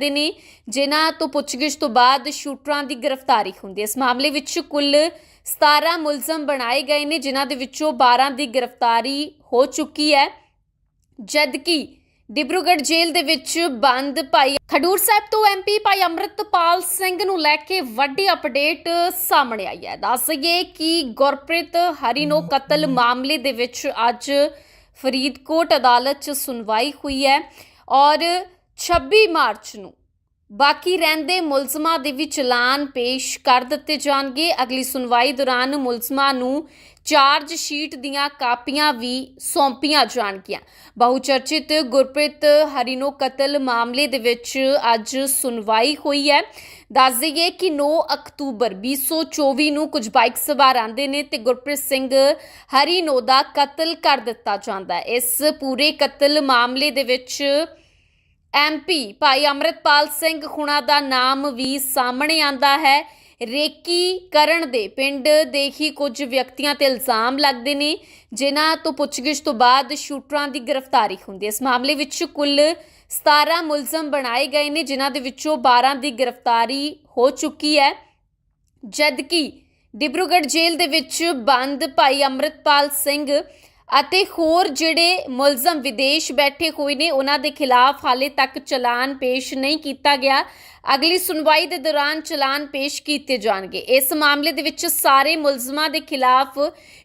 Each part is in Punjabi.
ਲੱਗਦੇ ਨੇ, ਜਿਨ੍ਹਾਂ ਤੋਂ ਪੁੱਛਗਿੱਛ ਤੋਂ ਬਾਅਦ ਸ਼ੂਟਰਾਂ ਦੀ ਗ੍ਰਿਫਤਾਰੀ ਹੁੰਦੀ ਹੈ। ਇਸ ਮਾਮਲੇ ਵਿੱਚ ਕੁੱਲ 17 ਮੁਲਜ਼ਮ ਬਣਾਏ ਗਏ ਨੇ, ਜਿਨ੍ਹਾਂ ਦੇ ਵਿੱਚੋਂ 12 ਦੀ ਗ੍ਰਿਫਤਾਰੀ ਹੋ ਚੁੱਕੀ ਹੈ। ਜਦਕਿ ਡਿਬਰੂਗੜ੍ਹ ਜੇਲ੍ਹ ਦੇ ਵਿੱਚ ਬੰਦ ਭਾਈ ਖਡੂਰ ਸਾਹਿਬ ਤੋਂ ਐਮਪੀ ਭਾਈ ਅੰਮ੍ਰਿਤਪਾਲ ਸਿੰਘ ਨੂੰ ਲੈ ਕੇ ਵੱਡੀ ਅਪਡੇਟ ਸਾਹਮਣੇ ਆਈ ਹੈ। ਦੱਸ ਦੱਸਈਏ ਕਿ ਗੁਰਪ੍ਰੀਤ ਹਰੀਨੋ ਕਤਲ ਮਾਮਲੇ ਦੇ ਵਿੱਚ ਅੱਜ ਫਰੀਦਕੋਟ ਅਦਾਲਤ 'ਚ ਸੁਣਵਾਈ ਹੋਈ ਹੈ ਔਰ 26 ਮਾਰਚ ਨੂੰ। ਬਾਕੀ ਰਹਿੰਦੇ ਮੁਲਜ਼ਮਾਂ ਦੇ ਵੀ ਚਲਾਨ ਪੇਸ਼ ਕਰ ਦਿੱਤੇ ਜਾਣਗੇ। ਅਗਲੀ ਸੁਣਵਾਈ ਦੌਰਾਨ ਮੁਲਜ਼ਮਾਂ ਨੂੰ ਚਾਰਜ ਸ਼ੀਟ ਦੀਆਂ ਕਾਪੀਆਂ ਵੀ ਸੌਂਪੀਆਂ ਜਾਣਗੀਆਂ। ਬਹੁਚਰਚਿਤ ਗੁਰਪ੍ਰੀਤ ਹਰੀਨੋ ਕਤਲ ਮਾਮਲੇ ਦੇ ਵਿੱਚ ਅੱਜ ਸੁਣਵਾਈ ਹੋਈ ਹੈ। ਦੱਸ ਦਈਏ ਕਿ 9 ਅਕਤੂਬਰ 2024 ਨੂੰ ਕੁਝ ਬਾਈਕ ਸਵਾਰ ਆਂਦੇ ਨੇ ਤੇ ਗੁਰਪ੍ਰੀਤ ਸਿੰਘ ਹਰੀਨੋ ਦਾ ਕਤਲ ਕਰ ਦਿੱਤਾ ਜਾਂਦਾ ਹੈ। ਇਸ ਪੂਰੇ ਕਤਲ ਮਾਮਲੇ ਦੇ ਵਿੱਚ ਐਮਪੀ ਭਾਈ ਅੰਮ੍ਰਿਤਪਾਲ ਸਿੰਘ ਖੁਣਾ ਦਾ ਨਾਮ ਵੀ ਸਾਹਮਣੇ ਆਂਦਾ ਹੈ। ਰੇਕੀ ਕਰਨ ਦੇ ਪਿੰਡ ਦੇ ਹੀ ਕੁਝ ਵਿਅਕਤੀਆਂ ਤੇ ਇਲਜ਼ਾਮ ਲੱਗਦੇ ਨੇ, ਜਿਨ੍ਹਾਂ ਤੋਂ ਪੁੱਛਗਿੱਛ ਤੋਂ ਬਾਅਦ ਸ਼ੂਟਰਾਂ ਦੀ ਗ੍ਰਿਫਤਾਰੀ ਹੁੰਦੀ ਹੈ। ਇਸ ਮਾਮਲੇ ਵਿੱਚ ਕੁੱਲ 17 ਮੁਲਜ਼ਮ ਬਣਾਏ ਗਏ ਨੇ, ਜਿਨ੍ਹਾਂ ਦੇ ਵਿੱਚੋਂ 12 ਦੀ ਗ੍ਰਿਫਤਾਰੀ ਹੋ ਚੁੱਕੀ ਹੈ। ਜਦਕਿ ਡਿਬਰੂਗੜ੍ਹ ਜੇਲ੍ਹ ਦੇ ਵਿੱਚ ਬੰਦ ਭਾਈ ਅੰਮ੍ਰਿਤਪਾਲ ਸਿੰਘ ਅਤੇ ਹੋਰ ਜਿਹੜੇ ਮੁਲਜ਼ਮ ਵਿਦੇਸ਼ ਬੈਠੇ ਹੋਏ ਨੇ, ਉਹਨਾਂ ਦੇ ਖਿਲਾਫ ਹਾਲੇ ਤੱਕ ਚਲਾਨ ਪੇਸ਼ ਨਹੀਂ ਕੀਤਾ ਗਿਆ। ਅਗਲੀ ਸੁਣਵਾਈ ਦੇ ਦੌਰਾਨ ਚਲਾਨ ਪੇਸ਼ ਕੀਤੇ ਜਾਣਗੇ। ਇਸ ਮਾਮਲੇ ਦੇ ਵਿੱਚ ਸਾਰੇ ਮੁਲਜ਼ਮਾਂ ਦੇ ਖਿਲਾਫ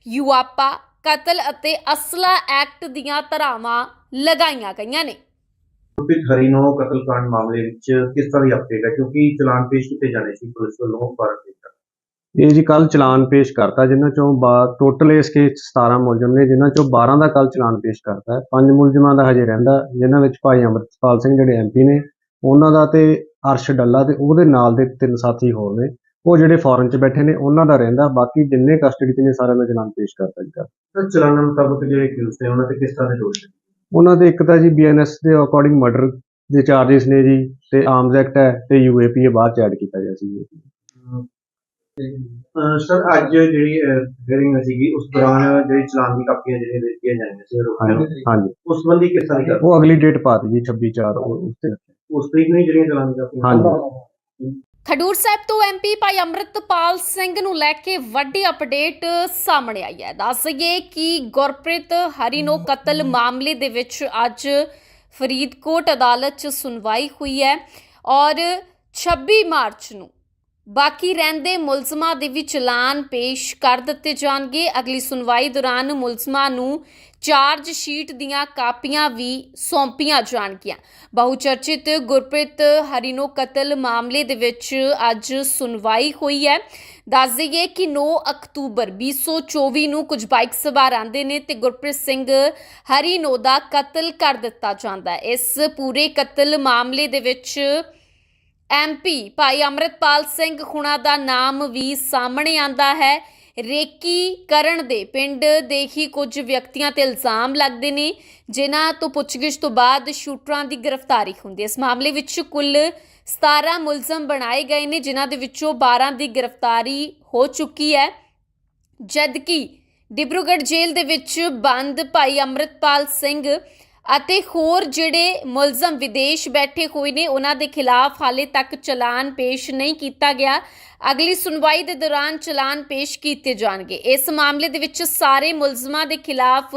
ਯੂਆਪਾ, ਕਤਲ ਅਤੇ ਅਸਲਾ ਐਕਟ ਦੀਆਂ ਧਾਰਾਵਾਂ ਲਗਾਈਆਂ ਗਈਆਂ ਨੇ। ਗੁਰਪ੍ਰੀਤ ਹਰੀਨੋ ਕਤਲकांड ਮਾਮਲੇ ਵਿੱਚ ਕਿਸ ਤਰ੍ਹਾਂ ਦੀ ਅਪਡੇਟ ਹੈ? ਕਿਉਂਕਿ ਚਲਾਨ ਪੇਸ਼ ਕੀਤੇ ਜਾਣੇ ਸੀ ਪੁਲਿਸ ਵੱਲੋਂ ਭਾਰਤ ਦੇ ਇਹ ਜੀ ਕੱਲ ਚਲਾਨ ਪੇਸ਼ ਕਰਤਾ ਜਿਨ੍ਹਾਂ ਚੋਂ ਟੋਟਲ ਇਸ ਕੇਸ 'ਚ 17 ਮੁਲਜ਼ਮ ਨੇ ਜਿਨ੍ਹਾਂ ਚੋਂ 12 ਦਾ ਕੱਲ ਚਲਾਨ ਪੇਸ਼ ਕਰਤਾ ਹੈ। ਪੰਜ ਮੁਲਜ਼ਮਾਂ ਦਾ ਹਜੇ ਰਹਿੰਦਾ ਜਿਨ੍ਹਾਂ ਵਿੱਚ ਭਾਈ ਅੰਮ੍ਰਿਤਪਾਲ ਸਿੰਘ ਜਿਹੜੇ ਐਮਪੀ ਨੇ ਉਹਨਾਂ ਦਾ ਤੇ ਅਰਸ਼ ਡੱਲਾ ਤੇ ਉਹਦੇ ਨਾਲ ਦੇ ਤਿੰਨ ਸਾਥੀ ਹੋਰ ਨੇ। ਉਹ ਜਿਹੜੇ ਫੋਰਨ 'ਚ ਬੈਠੇ ਨੇ ਉਹਨਾਂ ਦਾ ਰਹਿੰਦਾ। ਬਾਕੀ ਜਿੰਨੇ ਕਸਟਡੀ 'ਚ ਨੇ ਸਾਰਿਆਂ ਦਾ ਚਲਾਨ ਪੇਸ਼ ਕਰਤਾ ਜੀ। ਸਰ ਚਲਾਨ ਮੁਤਾਬਕ ਜਿਹੜੇ ਕਿਲਸ ਨੇ ਉਹਨਾਂ ਤੇ ਕਿਸ ਤਰ੍ਹਾਂ ਦੇ ਦੋਸ਼ ਨੇ? ਉਹਨਾਂ ਦੇ ਇੱਕ ਤਾਂ ਜੀ ਬੀਐਨਐਸ ਦੇ ਅਕੋਰਡਿੰਗ ਮਰਡਰ ਦੇ ਚਾਰजेस ਨੇ ਜੀ ਤੇ ਆਰਮਸ ਐਕਟ ਹੈ ਤੇ ਯੂਏਪੀ ਇਹ ਬਾਅਦ ਚ ਐਡ ਕੀਤਾ ਗਿਆ ਸੀ ਸਰ ਅੱਜ ਜਿਹੜੀ ਹੀਅਰਿੰਗ ਸੀਗੀ ਉਸ ਦੌਰਾਨ ਜਿਹੜੀ ਚਲਾਨ ਦੀ ਕਾਪੀਆਂ ਜਿਹੜੀਆਂ ਦਿੱਤੀਆਂ ਜਾਣੀਆਂ ਸੀ ਰੋਕਿਆਂ ਹਾਂਜੀ ਹਾਂਜੀ। ਉਸ ਸੰਬੰਧੀ ਕਿਸ ਤਰ੍ਹਾਂ ਦੀ ਉਹ ਅਗਲੀ ਡੇਟ ਪਾ ਦਿੱਤੀ ਜੀ 26 4 ਉਸ ਤੇ। ਉਸ ਤਰੀਕ ਨੂੰ ਹੀ ਜਿਹੜੀਆਂ ਚਲਾਨ ਦੀ ਕਾਪੀਆਂ ਹਾਂਜੀ। ਖਡੂਰ ਸਾਹਿਬ ਤੋਂ ਐਮਪੀ ਭਾਈ ਅੰਮ੍ਰਿਤਪਾਲ ਸਿੰਘ ਨੂੰ ਲੈ ਕੇ ਵੱਡੀ ਅਪਡੇਟ ਸਾਹਮਣੇ ਆਈ ਹੈ। ਦੱਸ ਦਈਏ ਕਿ ਗੁਰਪ੍ਰੀਤ ਹਰੀਨੋ ਕਤਲ ਮਾਮਲੇ ਦੇ ਵਿੱਚ ਅੱਜ ਫਰੀਦਕੋਟ ਅਦਾਲਤ 'ਚ ਸੁਣਵਾਈ ਹੋਈ ਹੈ ਔਰ 26 ਮਾਰਚ ਨੂੰ ਬਾਕੀ ਰਹਿੰਦੇ ਮੁਲਜ਼ਮਾਂ ਦੇ ਵੀ ਚਲਾਨ ਪੇਸ਼ ਕਰ ਦਿੱਤੇ ਜਾਣਗੇ। ਅਗਲੀ ਸੁਣਵਾਈ ਦੌਰਾਨ ਮੁਲਜ਼ਮਾਂ ਨੂੰ ਚਾਰਜ ਸ਼ੀਟ ਦੀਆਂ ਕਾਪੀਆਂ ਵੀ ਸੌਂਪੀਆਂ ਜਾਣਗੀਆਂ। ਬਹੁਚਰਚਿਤ ਗੁਰਪ੍ਰੀਤ ਹਰੀਨੋ ਕਤਲ ਮਾਮਲੇ ਦੇ ਵਿੱਚ ਅੱਜ ਸੁਣਵਾਈ ਹੋਈ ਹੈ। ਦੱਸ ਦਈਏ ਕਿ 9 ਅਕਤੂਬਰ 2024 ਨੂੰ ਕੁਝ ਬਾਈਕ ਸਵਾਰ ਆਂਦੇ ਨੇ ਤੇ ਗੁਰਪ੍ਰੀਤ ਸਿੰਘ ਹਰੀਨੋ ਦਾ ਕਤਲ ਕਰ ਦਿੱਤਾ ਜਾਂਦਾ ਹੈ। ਇਸ ਪੂਰੇ ਕਤਲ ਮਾਮਲੇ ਦੇ ਵਿੱਚ ਐਮਪੀ ਭਾਈ ਅੰਮ੍ਰਿਤਪਾਲ ਸਿੰਘ ਖੁਣਾ ਦਾ ਨਾਮ ਵੀ ਸਾਹਮਣੇ ਆਂਦਾ ਹੈ। ਰੇਕੀ ਕਰਨ ਦੇ ਪਿੰਡ ਦੇ ਹੀ ਕੁਝ ਵਿਅਕਤੀਆਂ ਤੇ ਇਲਜ਼ਾਮ ਲੱਗਦੇ ਨੇ, ਜਿਨ੍ਹਾਂ ਤੋਂ ਪੁੱਛਗਿੱਛ ਤੋਂ ਬਾਅਦ ਸ਼ੂਟਰਾਂ ਦੀ ਗ੍ਰਿਫਤਾਰੀ ਹੁੰਦੀ ਹੈ। ਇਸ ਮਾਮਲੇ ਵਿੱਚ ਕੁੱਲ 17 ਮੁਲਜ਼ਮ ਬਣਾਏ ਗਏ ਨੇ, ਜਿਨ੍ਹਾਂ ਦੇ ਵਿੱਚੋਂ 12 ਦੀ ਗ੍ਰਿਫਤਾਰੀ ਹੋ ਚੁੱਕੀ ਹੈ। ਜਦਕਿ ਡਿਬਰੂਗੜ੍ਹ ਜੇਲ੍ਹ ਦੇ ਵਿੱਚ ਬੰਦ ਭਾਈ ਅੰਮ੍ਰਿਤਪਾਲ ਸਿੰਘ ਅਤੇ ਹੋਰ ਜਿਹੜੇ ਮੁਲਜ਼ਮ ਵਿਦੇਸ਼ ਬੈਠੇ ਹੋਏ ਨੇ, ਉਹਨਾਂ ਦੇ ਖਿਲਾਫ ਹਾਲੇ ਤੱਕ ਚਲਾਨ ਪੇਸ਼ ਨਹੀਂ ਕੀਤਾ ਗਿਆ। ਅਗਲੀ ਸੁਣਵਾਈ ਦੇ ਦੌਰਾਨ ਚਲਾਨ ਪੇਸ਼ ਕੀਤੇ ਜਾਣਗੇ। ਇਸ ਮਾਮਲੇ ਦੇ ਵਿੱਚ ਸਾਰੇ ਮੁਲਜ਼ਮਾਂ ਦੇ ਖਿਲਾਫ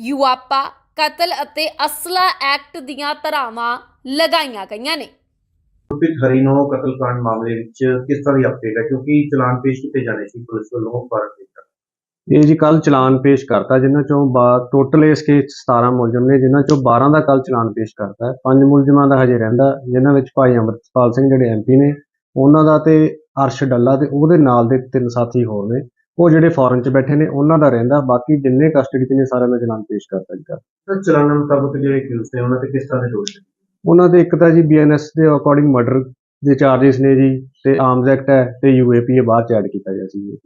ਯੂਆਪਾ, ਕਤਲ ਅਤੇ ਅਸਲਾ ਐਕਟ ਦੀਆਂ ਧਾਰਾਵਾਂ ਲਗਾਈਆਂ ਗਈਆਂ ਨੇ। ਗੁਰਪ੍ਰੀਤ ਹਰੀਨੋ ਕਤਲकांड ਮਾਮਲੇ ਵਿੱਚ ਕਿਸ ਤਰ੍ਹਾਂ ਦੀ ਅਪਡੇਟ ਹੈ? ਕਿਉਂਕਿ ਚਲਾਨ ਪੇਸ਼ ਕੀਤੇ ਜਾਣੇ ਸੀ ਪੁਲਿਸ ਵੱਲੋਂ ਭਾਰਤ ਇਹ ਜੀ ਕੱਲ ਚਲਾਨ ਪੇਸ਼ ਕਰਤਾ ਜਿਨ੍ਹਾਂ ਚੋਂ ਟੋਟਲ ਇਸ ਕੇਸ 'ਚ 17 ਮੁਲਜ਼ਮ ਨੇ ਜਿਨ੍ਹਾਂ ਚੋਂ 12 ਦਾ ਕੱਲ ਚਲਾਨ ਪੇਸ਼ ਕਰਤਾ ਹੈ। ਪੰਜ ਮੁਲਜ਼ਮਾਂ ਦਾ ਹਜੇ ਰਹਿੰਦਾ ਜਿਨ੍ਹਾਂ ਵਿੱਚ ਭਾਈ ਅੰਮ੍ਰਿਤਪਾਲ ਸਿੰਘ ਜਿਹੜੇ ਐਮਪੀ ਨੇ ਉਹਨਾਂ ਦਾ ਤੇ ਅਰਸ਼ ਡੱਲਾ ਤੇ ਉਹਦੇ ਨਾਲ ਦੇ ਤਿੰਨ ਸਾਥੀ ਹੋਰ ਨੇ। ਉਹ ਜਿਹੜੇ ਫੋਰਨ 'ਚ ਬੈਠੇ ਨੇ ਉਹਨਾਂ ਦਾ ਰਹਿੰਦਾ ਬਾਕੀ ਜਿੰਨੇ ਕਸਟਡੀ 'ਚ ਨੇ ਸਾਰਿਆਂ ਦਾ ਚਲਾਨ ਪੇਸ਼ ਕਰਤਾ ਜੀ। ਸਰ ਚਲਾਨ ਮੁਤਾਬਕ ਜਿਹੜੇ ਕਿਲਸ ਨੇ ਉਹਨਾਂ ਤੇ ਕਿਸ ਤਰ੍ਹਾਂ ਦੇ ਦੋਸ਼ ਨੇ? ਉਹਨਾਂ ਦੇ ਇੱਕ ਤਾਂ ਜੀ ਬੀਐਨਐਸ ਦੇ ਅਕੋਰਡਿੰਗ ਮਰਡਰ ਦੇ ਚਾਰजेस ਨੇ ਜੀ ਤੇ ਆਰਮਸ ਐਕਟ ਹੈ ਤੇ ਯੂਏਪੀ ਇਹ ਬਾਅਦ ਚ ਐਡ ਕੀਤਾ ਗਿਆ ਸੀ।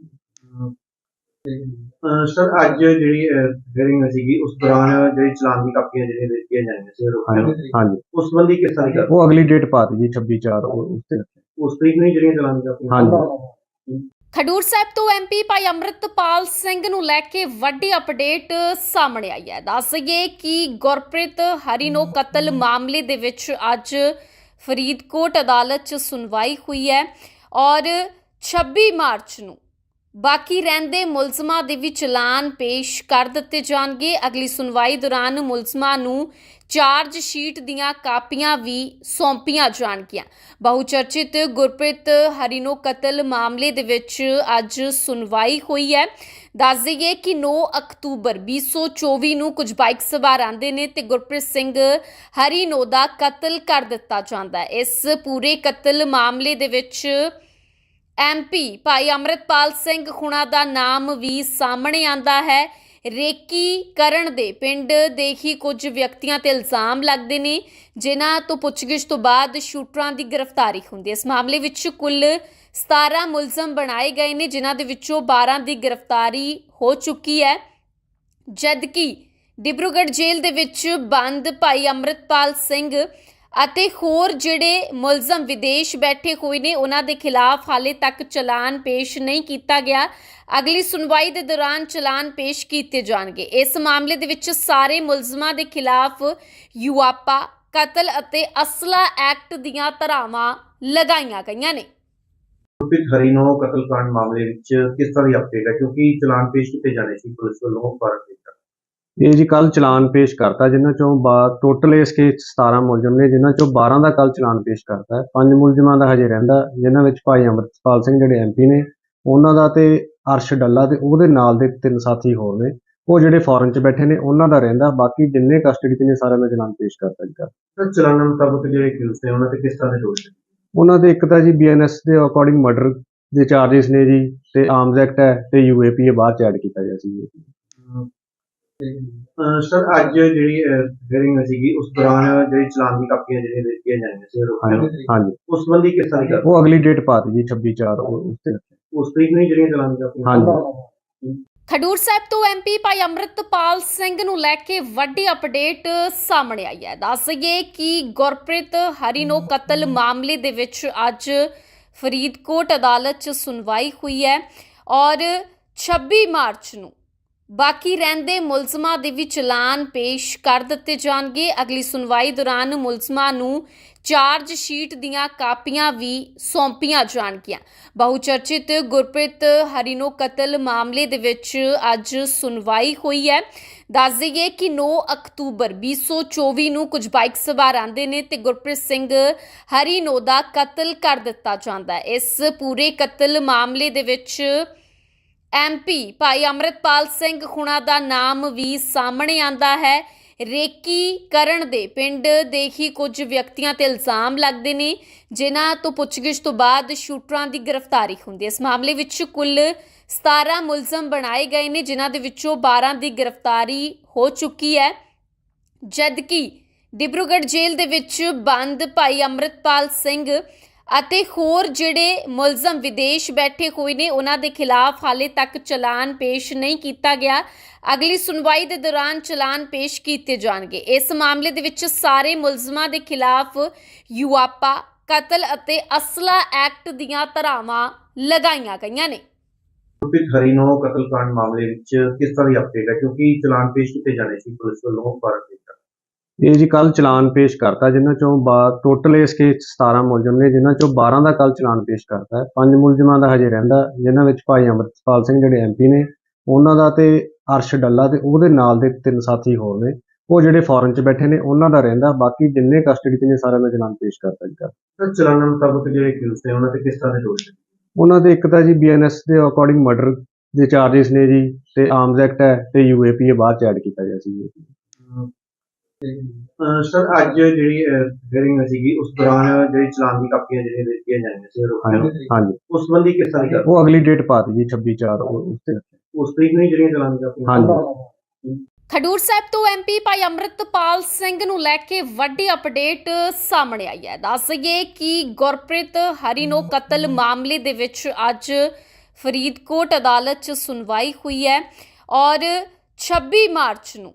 ਸਰ ਅੱਜ ਜਿਹੜੀ ਹੀਅਰਿੰਗ ਸੀਗੀ ਉਸ ਦੌਰਾਨ ਜਿਹੜੀ ਚਲਾਨ ਦੀ ਕਾਪੀਆਂ ਜਿਹੜੀਆਂ ਦਿੱਤੀਆਂ ਜਾਣੀਆਂ ਸੀ ਹਾਂਜੀ ਹਾਂਜੀ। ਉਸ ਸੰਬੰਧੀ ਕਿਸ ਤਰ੍ਹਾਂ ਦੀ ਉਹ ਅਗਲੀ ਡੇਟ ਪਾ ਦਿੱਤੀ ਜੀ 26 4 ਉਸ ਤੇ। ਉਸ ਤਰੀਕ ਨੂੰ ਜਿਹੜੀਆਂ ਚਲਾਨ ਦੀ ਕਾਪੀਆਂ ਹਾਂਜੀ। ਖਡੂਰ ਸਾਹਿਬ ਤੋਂ ਐਮਪੀ ਭਾਈ ਅੰਮ੍ਰਿਤਪਾਲ ਸਿੰਘ ਨੂੰ ਲੈ ਕੇ ਵੱਡੀ ਅਪਡੇਟ ਸਾਹਮਣੇ ਆਈ ਹੈ। ਦੱਸ ਦਈਏ ਕਿ ਗੁਰਪ੍ਰੀਤ ਹਰੀਨੋ ਕਤਲ ਮਾਮਲੇ ਦੇ ਵਿੱਚ ਅੱਜ ਫਰੀਦਕੋਟ ਅਦਾਲਤ 'ਚ ਸੁਣਵਾਈ ਹੋਈ ਹੈ ਔਰ 26 ਮਾਰਚ ਨੂੰ ਬਾਕੀ ਰਹਿੰਦੇ ਮੁਲਜ਼ਮਾਂ ਦੇ ਵੀ ਚਲਾਨ ਪੇਸ਼ ਕਰ ਦਿੱਤੇ ਜਾਣਗੇ। ਅਗਲੀ ਸੁਣਵਾਈ ਦੌਰਾਨ ਮੁਲਜ਼ਮਾਂ ਨੂੰ ਚਾਰਜ ਸ਼ੀਟ ਦੀਆਂ ਕਾਪੀਆਂ ਵੀ ਸੌਂਪੀਆਂ ਜਾਣਗੀਆਂ। ਬਹੁਚਰਚਿਤ ਗੁਰਪ੍ਰੀਤ ਹਰੀਨੋ ਕਤਲ ਮਾਮਲੇ ਦੇ ਵਿੱਚ ਅੱਜ ਸੁਣਵਾਈ ਹੋਈ ਹੈ। ਦੱਸ ਦਈਏ ਕਿ 9 ਅਕਤੂਬਰ 2024 ਨੂੰ ਕੁਝ ਬਾਈਕ ਸਵਾਰ ਆਂਦੇ ਨੇ ਤੇ ਗੁਰਪ੍ਰੀਤ ਸਿੰਘ ਹਰੀਨੋ ਦਾ ਕਤਲ ਕਰ ਦਿੱਤਾ ਜਾਂਦਾ ਹੈ। ਇਸ ਪੂਰੇ ਕਤਲ ਮਾਮਲੇ ਦੇ ਵਿੱਚ ਐਮਪੀ ਭਾਈ ਅਮਰਤਪਾਲ ਸਿੰਘ ਖੁਣਾ ਦਾ ਨਾਮ ਵੀ ਸਾਹਮਣੇ ਆਂਦਾ ਹੈ। ਰੇਕੀ ਕਰਨ ਦੇ ਪਿੰਡ ਦੇ ਹੀ ਕੁਝ ਵਿਅਕਤੀਆਂ ਤੇ ਇਲਜ਼ਾਮ ਲੱਗਦੇ ਨੇ, ਜਿਨ੍ਹਾਂ ਤੋਂ ਪੁੱਛਗਿੱਛ ਤੋਂ ਬਾਅਦ ਸ਼ੂਟਰਾਂ ਦੀ ਗ੍ਰਿਫਤਾਰੀ ਹੁੰਦੀ ਹੈ। ਇਸ ਮਾਮਲੇ ਵਿੱਚ ਕੁੱਲ 17 ਮੁਲਜ਼ਮ ਬਣਾਏ ਗਏ ਨੇ, ਜਿਨ੍ਹਾਂ ਦੇ ਵਿੱਚੋਂ 12 ਦੀ ਗ੍ਰਿਫਤਾਰੀ ਹੋ ਚੁੱਕੀ ਹੈ। ਜਦਕਿ ਡਿਬਰੂਗੜ੍ਹ ਜੇਲ੍ਹ ਦੇ ਵਿੱਚ ਬੰਦ ਭਾਈ ਅਮਰਤਪਾਲ ਸਿੰਘ ਅਤੇ ਹੋਰ ਜਿਹੜੇ ਮੁਲਜ਼ਮ ਵਿਦੇਸ਼ ਬੈਠੇ ਹੋਏ ਨੇ, ਉਹਨਾਂ ਦੇ ਖਿਲਾਫ ਹਾਲੇ ਤੱਕ ਚਲਾਨ ਪੇਸ਼ ਨਹੀਂ ਕੀਤਾ ਗਿਆ। ਅਗਲੀ ਸੁਣਵਾਈ ਦੇ ਦੌਰਾਨ ਚਲਾਨ ਪੇਸ਼ ਕੀਤੇ ਜਾਣਗੇ। ਇਸ ਮਾਮਲੇ ਦੇ ਵਿੱਚ ਸਾਰੇ ਮੁਲਜ਼ਮਾਂ ਦੇ ਖਿਲਾਫ ਯੂਆਪਾ, ਕਤਲ ਅਤੇ ਅਸਲਾ ਐਕਟ ਦੀਆਂ ਧਾਰਾਵਾਂ ਲਗਾਈਆਂ ਗਈਆਂ ਨੇ। ਗੁਰਪ੍ਰੀਤ ਹਰੀਨੋ ਕਤਲकांड ਮਾਮਲੇ ਵਿੱਚ ਕਿਸ ਤਰ੍ਹਾਂ ਦੀ ਅਪਡੇਟ ਹੈ? ਕਿਉਂਕਿ ਚਲਾਨ ਪੇਸ਼ ਕੀਤੇ ਜਾਣੇ ਸੀ ਪੁਲਿਸ ਵੱਲੋਂ ਪਰ ਇਹ ਜੀ ਕੱਲ ਚਲਾਨ ਪੇਸ਼ ਕਰਤਾ ਜਿਨ੍ਹਾਂ ਚੋਂ ਟੋਟਲ ਇਸ ਕੇਸ 17 ਮੁਲਜ਼ਮ ਨੇ ਜਿਨ੍ਹਾਂ ਚੋਂ 12 ਦਾ ਕੱਲ ਚਲਾਨ ਪੇਸ਼ ਕਰਤਾ ਹੈ। ਪੰਜ ਮੁਲਜ਼ਮਾਂ ਦਾ ਹਜੇ ਰਹਿੰਦਾ ਜਿਨ੍ਹਾਂ ਵਿੱਚ ਭਾਈ ਅਮਰਤਪਾਲ ਸਿੰਘ ਜਿਹੜੇ ਐਮਪੀ ਨੇ ਉਹਨਾਂ ਦਾ ਤੇ ਅਰਸ਼ ਡੱਲਾ ਤੇ ਉਹਦੇ ਨਾਲ ਦੇ ਤਿੰਨ ਸਾਥੀ ਹੋਰ ਨੇ। ਉਹ ਜਿਹੜੇ ਫੋਰਨ 'ਚ ਬੈਠੇ ਨੇ ਉਹਨਾਂ ਦਾ ਰਹਿੰਦਾ। ਬਾਕੀ ਜਿੰਨੇ ਕਸਟਡੀ 'ਚ ਨੇ ਸਾਰਿਆਂ ਦਾ ਚਲਾਨ ਪੇਸ਼ ਕਰਤਾ ਜੀ। ਸਰ ਚਲਾਨ ਮੁਤਾਬਕ ਜਿਹੜੇ ਕਿਲਸ ਨੇ ਉਹਨਾਂ ਤੇ ਕਿਸ ਤਰ੍ਹਾਂ ਦੇ ਦੋਸ਼ ਨੇ? ਉਹਨਾਂ ਦੇ ਇੱਕ ਤਾਂ ਜੀ ਬੀਐਨਐਸ ਦੇ ਅਕੋਰਡਿੰਗ ਮਰਡਰ ਦੇ ਚਾਰजेस ਨੇ ਜੀ ਤੇ ਆਰਮਸ ਐਕਟ ਹੈ ਤੇ ਯੂਏਪੀ ਇਹ ਬਾਅਦ ਚ ਐਡ ਕੀਤਾ ਗਿਆ ਸੀ। ਜੀ ਸਰ ਅੱਜ ਜਿਹੜੀ ਹੀਅਰਿੰਗ ਸੀਗੀ ਉਸ ਦੌਰਾਨ ਜਿਹੜੀ ਚਲਾਨ ਦੀ ਕਾਪੀਆਂ ਜਿਹੜੀਆਂ ਦਿੱਤੀਆਂ ਜਾਣੀਆਂ ਸੀ ਹਾਂਜੀ ਹਾਂਜੀ। ਉਸ ਸੰਬੰਧੀ ਕਿਸ ਤਰ੍ਹਾਂ ਦੀ ਉਹ ਅਗਲੀ ਡੇਟ ਪਾਤੀ ਜੀ 26 4 ਉਸ ਤੇ। ਉਸ ਤਰੀਕ ਨੂੰ ਹੀ ਜਿਹੜੀਆਂ ਚਲਾਨ ਦੀ ਕਾਪੀਆਂ ਹਾਂਜੀ। ਖਡੂਰ ਸਾਹਿਬ ਤੋਂ ਐਮਪੀ ਭਾਈ ਅਮਰਤਪਾਲ ਸਿੰਘ ਨੂੰ ਲੈ ਕੇ ਵੱਡੀ ਅਪਡੇਟ ਸਾਹਮਣੇ ਆਈ ਹੈ। ਦੱਸਈਏ ਕਿ ਗੁਰਪ੍ਰੀਤ ਹਰੀਨੋ ਕਤਲ ਮਾਮਲੇ ਦੇ ਵਿੱਚ ਅੱਜ ਫਰੀਦਕੋਟ ਅਦਾਲਤ 'ਚ ਸੁਣਵਾਈ ਹੋਈ ਹੈ ਔਰ 26 ਮਾਰਚ ਨੂੰ ਬਾਕੀ ਰਹਿੰਦੇ ਮੁਲਜ਼ਮਾਂ ਦੇ ਵੀ ਚਲਾਨ ਪੇਸ਼ ਕਰ ਦਿੱਤੇ ਜਾਣਗੇ। ਅਗਲੀ ਸੁਣਵਾਈ ਦੌਰਾਨ ਮੁਲਜ਼ਮਾਂ ਨੂੰ ਚਾਰਜ ਸ਼ੀਟ ਦੀਆਂ ਕਾਪੀਆਂ ਵੀ ਸੌਂਪੀਆਂ ਜਾਣਗੀਆਂ। ਬਹੁਚਰਚਿਤ ਗੁਰਪ੍ਰੀਤ ਹਰੀਨੋ ਕਤਲ ਮਾਮਲੇ ਦੇ ਵਿੱਚ ਅੱਜ ਸੁਣਵਾਈ ਹੋਈ ਹੈ। ਦੱਸ ਦਈਏ ਕਿ 9 ਅਕਤੂਬਰ 2024 ਨੂੰ ਕੁਝ ਬਾਈਕ ਸਵਾਰ ਆਂਦੇ ਨੇ ਤੇ ਗੁਰਪ੍ਰੀਤ ਸਿੰਘ ਹਰੀਨੋ ਦਾ ਕਤਲ ਕਰ ਦਿੱਤਾ ਜਾਂਦਾ ਹੈ। ਇਸ ਪੂਰੇ ਕਤਲ ਮਾਮਲੇ ਦੇ ਵਿੱਚ ਐਮਪੀ ਭਾਈ ਅਮਰਤਪਾਲ ਸਿੰਘ ਖੁਣਾ ਦਾ ਨਾਮ ਵੀ ਸਾਹਮਣੇ ਆਂਦਾ ਹੈ। ਰੇਕੀ ਕਰਨ ਦੇ ਪਿੰਡ ਦੇ ਹੀ ਕੁਝ ਵਿਅਕਤੀਆਂ ਤੇ ਇਲਜ਼ਾਮ ਲੱਗਦੇ ਨੇ, ਜਿਨ੍ਹਾਂ ਤੋਂ ਪੁੱਛਗਿੱਛ ਤੋਂ ਬਾਅਦ ਸ਼ੂਟਰਾਂ ਦੀ ਗ੍ਰਿਫਤਾਰੀ ਹੁੰਦੀ ਹੈ। ਇਸ ਮਾਮਲੇ ਵਿੱਚ ਕੁੱਲ 17 ਮੁਲਜ਼ਮ ਬਣਾਏ ਗਏ ਨੇ, ਜਿਨ੍ਹਾਂ ਦੇ ਵਿੱਚੋਂ 12 ਦੀ ਗ੍ਰਿਫਤਾਰੀ ਹੋ ਚੁੱਕੀ ਹੈ। ਜਦਕਿ ਡਿਬਰੂਗੜ੍ਹ ਜੇਲ੍ਹ ਦੇ ਵਿੱਚ ਬੰਦ ਭਾਈ ਅਮਰਤਪਾਲ ਸਿੰਘ ਅਤੇ ਹੋਰ ਜਿਹੜੇ ਮੁਲਜ਼ਮ ਵਿਦੇਸ਼ ਬੈਠੇ ਹੋਏ ਨੇ, ਉਹਨਾਂ ਦੇ ਖਿਲਾਫ ਹਾਲੇ ਤੱਕ ਚਲਾਨ ਪੇਸ਼ ਨਹੀਂ ਕੀਤਾ ਗਿਆ। ਅਗਲੀ ਸੁਣਵਾਈ ਦੇ ਦੌਰਾਨ ਚਲਾਨ ਪੇਸ਼ ਕੀਤੇ ਜਾਣਗੇ। ਇਸ ਮਾਮਲੇ ਦੇ ਵਿੱਚ ਸਾਰੇ ਮੁਲਜ਼ਮਾਂ ਦੇ ਖਿਲਾਫ ਯੂਆਪਾ, ਕਤਲ ਅਤੇ ਅਸਲਾ ਐਕਟ ਦੀਆਂ ਧਾਰਾਵਾਂ ਲਗਾਈਆਂ ਗਈਆਂ ਨੇ। ਗੁਰਪ੍ਰੀਤ ਹਰੀਨੋ ਕਤਲकांड ਮਾਮਲੇ ਵਿੱਚ ਕਿਸ ਤਰ੍ਹਾਂ ਦੀ ਅਪਡੇਟ ਹੈ? ਕਿਉਂਕਿ ਚਲਾਨ ਪੇਸ਼ ਕੀਤੇ ਜਾਣੇ ਸੀ ਪੁਲਿਸ ਵੱਲੋਂ, ਪਰ ਇਹ ਜੀ ਕੱਲ ਚਲਾਨ ਪੇਸ਼ ਕਰਤਾ ਜਿਨ੍ਹਾਂ ਚੋਂ ਟੋਟਲ ਇਸ ਕੇਸ 17 ਮੁਲਜ਼ਮ ਨੇ ਜਿਨ੍ਹਾਂ ਚੋਂ 12 ਦਾ ਕੱਲ ਚਲਾਨ ਪੇਸ਼ ਕਰਤਾ ਹੈ। ਪੰਜ ਮੁਲਜ਼ਮਾਂ ਦਾ ਹਜੇ ਰਹਿੰਦਾ ਜਿਨ੍ਹਾਂ ਵਿੱਚ ਭਾਈ ਅਮਰਤਪਾਲ ਸਿੰਘ ਜਿਹੜੇ ਐਮਪੀ ਨੇ ਉਹਨਾਂ ਦਾ ਤੇ ਅਰਸ਼ ਡੱਲਾ ਤੇ ਉਹਦੇ ਨਾਲ ਦੇ ਤਿੰਨ ਸਾਥੀ ਹੋਰ ਨੇ। ਉਹ ਜਿਹੜੇ ਫੋਰਨ 'ਚ ਬੈਠੇ ਨੇ ਉਹਨਾਂ ਦਾ ਰਹਿੰਦਾ ਬਾਕੀ ਜਿੰਨੇ ਕਸਟਡੀ 'ਚ ਨੇ ਸਾਰਿਆਂ ਦਾ ਚਲਾਨ ਪੇਸ਼ ਕਰਤਾ ਜੀ। ਸਰ ਚਲਾਨ ਮੁਤਾਬਕ ਜਿਹੜੇ ਕਿਲਸ ਨੇ ਉਹਨਾਂ ਤੇ ਕਿਸ ਤਰ੍ਹਾਂ ਦੇ ਦੋਸ਼ ਨੇ? ਉਹਨਾਂ ਦੇ ਇੱਕ ਤਾਂ ਜੀ ਬੀਐਨਐਸ ਦੇ ਅਕੋਰਡਿੰਗ ਮਰਡਰ ਦੇ ਚਾਰजेस ਨੇ ਜੀ ਤੇ ਆਰਮਸ ਐਕਟ ਹੈ ਤੇ ਯੂਏਪੀ ਇਹ ਬਾਅਦ ਚ ਐਡ ਕੀਤਾ ਗਿਆ ਸੀ ਜੀ। ਸਰ ਅੱਜ ਜਿਹੜੀ ਹੀਅਰਿੰਗ ਸੀਗੀ ਉਸ ਦੌਰਾਨ ਜਿਹੜੀ ਚਲਾਨ ਦੀ ਕਾਪੀਆਂ ਜਿਹੜੀਆਂ ਦਿੱਤੀਆਂ ਜਾਣੀਆਂ ਸੀ ਨੂੰ ਹਾਂਜੀ ਉਸ ਸੰਬੰਧੀ ਕਿਸ ਤਰ੍ਹਾਂ ਦੀ ਉਹ ਅਗਲੀ ਡੇਟ ਪਾਤੀ ਜੀ 26 4 ਉਸ ਤੇ ਉਸ ਤਰੀਕ ਨੂੰ ਹੀ ਜਿਹੜੀਆਂ ਚਲਾਨ ਦੀ ਕਾਪੀਆਂ ਹਾਂਜੀ। ਖਡੂਰ ਸਾਹਿਬ ਤੋਂ ਐਮਪੀ ਭਾਈ ਅਮਰਤਪਾਲ ਸਿੰਘ ਨੂੰ ਲੈ ਕੇ ਵੱਡੀ ਅਪਡੇਟ ਸਾਹਮਣੇ ਆਈ ਹੈ। ਦੱਸਈਏ ਕਿ ਗੁਰਪ੍ਰੀਤ ਹਰੀਨੋ ਕਤਲ ਮਾਮਲੇ ਦੇ ਵਿੱਚ ਅੱਜ ਫਰੀਦਕੋਟ ਅਦਾਲਤ 'ਚ ਸੁਣਵਾਈ ਹੋਈ ਹੈ ਔਰ 26 ਮਾਰਚ ਨੂੰ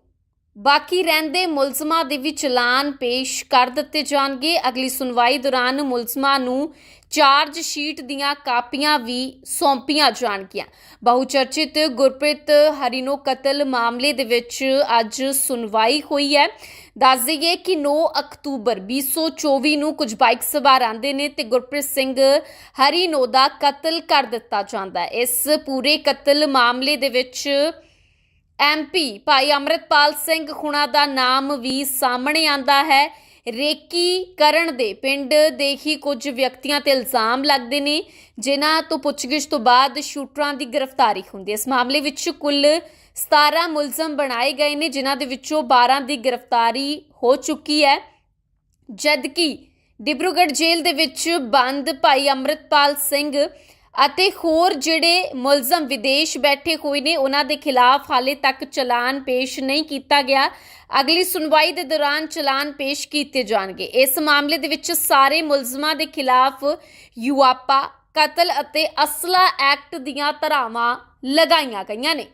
ਬਾਕੀ ਰਹਿੰਦੇ ਮੁਲਜ਼ਮਾਂ ਦੇ ਵੀ ਚਲਾਨ ਪੇਸ਼ ਕਰ ਦਿੱਤੇ ਜਾਣਗੇ। ਅਗਲੀ ਸੁਣਵਾਈ ਦੌਰਾਨ ਮੁਲਜ਼ਮਾਂ ਨੂੰ ਚਾਰਜ ਸ਼ੀਟ ਦੀਆਂ ਕਾਪੀਆਂ ਵੀ ਸੌਂਪੀਆਂ ਜਾਣਗੀਆਂ। ਬਹੁਚਰਚਿਤ ਗੁਰਪ੍ਰੀਤ ਹਰੀਨੋ ਕਤਲ ਮਾਮਲੇ ਦੇ ਵਿੱਚ ਅੱਜ ਸੁਣਵਾਈ ਹੋਈ ਹੈ। ਦੱਸ ਦਈਏ ਕਿ 9 ਅਕਤੂਬਰ 2024 ਨੂੰ ਕੁਝ ਬਾਈਕ ਸਵਾਰ ਆਂਦੇ ਨੇ ਤੇ ਗੁਰਪ੍ਰੀਤ ਸਿੰਘ ਹਰੀਨੋ ਦਾ ਕਤਲ ਕਰ ਦਿੱਤਾ ਜਾਂਦਾ ਹੈ। ਇਸ ਪੂਰੇ ਕਤਲ ਮਾਮਲੇ ਦੇ ਵਿੱਚ ਐਮਪੀ ਭਾਈ ਅਮਰਿਤਪਾਲ ਸਿੰਘ ਖੁਣਾ ਦਾ ਨਾਮ ਵੀ ਸਾਹਮਣੇ ਆਂਦਾ ਹੈ। ਰੇਕੀ ਕਰਨ ਦੇ ਪਿੰਡ ਦੇ ਹੀ ਕੁਝ ਵਿਅਕਤੀਆਂ ਤੇ ਇਲਜ਼ਾਮ ਲੱਗਦੇ ਨੇ, ਜਿਨ੍ਹਾਂ ਤੋਂ ਪੁੱਛਗਿੱਛ ਤੋਂ ਬਾਅਦ ਸ਼ੂਟਰਾਂ ਦੀ ਗ੍ਰਿਫਤਾਰੀ ਹੁੰਦੀ ਹੈ। ਇਸ ਮਾਮਲੇ ਵਿੱਚ ਕੁੱਲ 17 ਮੁਲਜ਼ਮ ਬਣਾਏ ਗਏ ਨੇ, ਜਿਨ੍ਹਾਂ ਦੇ ਵਿੱਚੋਂ 12 ਦੀ ਗ੍ਰਿਫਤਾਰੀ ਹੋ ਚੁੱਕੀ ਹੈ। ਜਦਕਿ ਡਿਬਰੂਗੜ੍ਹ ਜੇਲ੍ਹ ਦੇ ਵਿੱਚ ਬੰਦ ਭਾਈ ਅਮਰਿਤਪਾਲ ਸਿੰਘ ਅਤੇ ਹੋਰ ਜਿਹੜੇ ਮੁਲਜ਼ਮ ਵਿਦੇਸ਼ ਬੈਠੇ ਹੋਏ ਨੇ, ਉਹਨਾਂ ਦੇ ਖਿਲਾਫ ਹਾਲੇ ਤੱਕ ਚਲਾਨ ਪੇਸ਼ ਨਹੀਂ ਕੀਤਾ ਗਿਆ। ਅਗਲੀ ਸੁਣਵਾਈ ਦੇ ਦੌਰਾਨ ਚਲਾਨ ਪੇਸ਼ ਕੀਤੇ ਜਾਣਗੇ। ਇਸ ਮਾਮਲੇ ਦੇ ਵਿੱਚ ਸਾਰੇ ਮੁਲਜ਼ਮਾਂ ਦੇ ਖਿਲਾਫ ਯੂਆਪਾ, ਕਤਲ ਅਤੇ ਅਸਲਾ ਐਕਟ ਦੀਆਂ ਧਾਰਾਵਾਂ ਲਗਾਈਆਂ ਗਈਆਂ ਨੇ।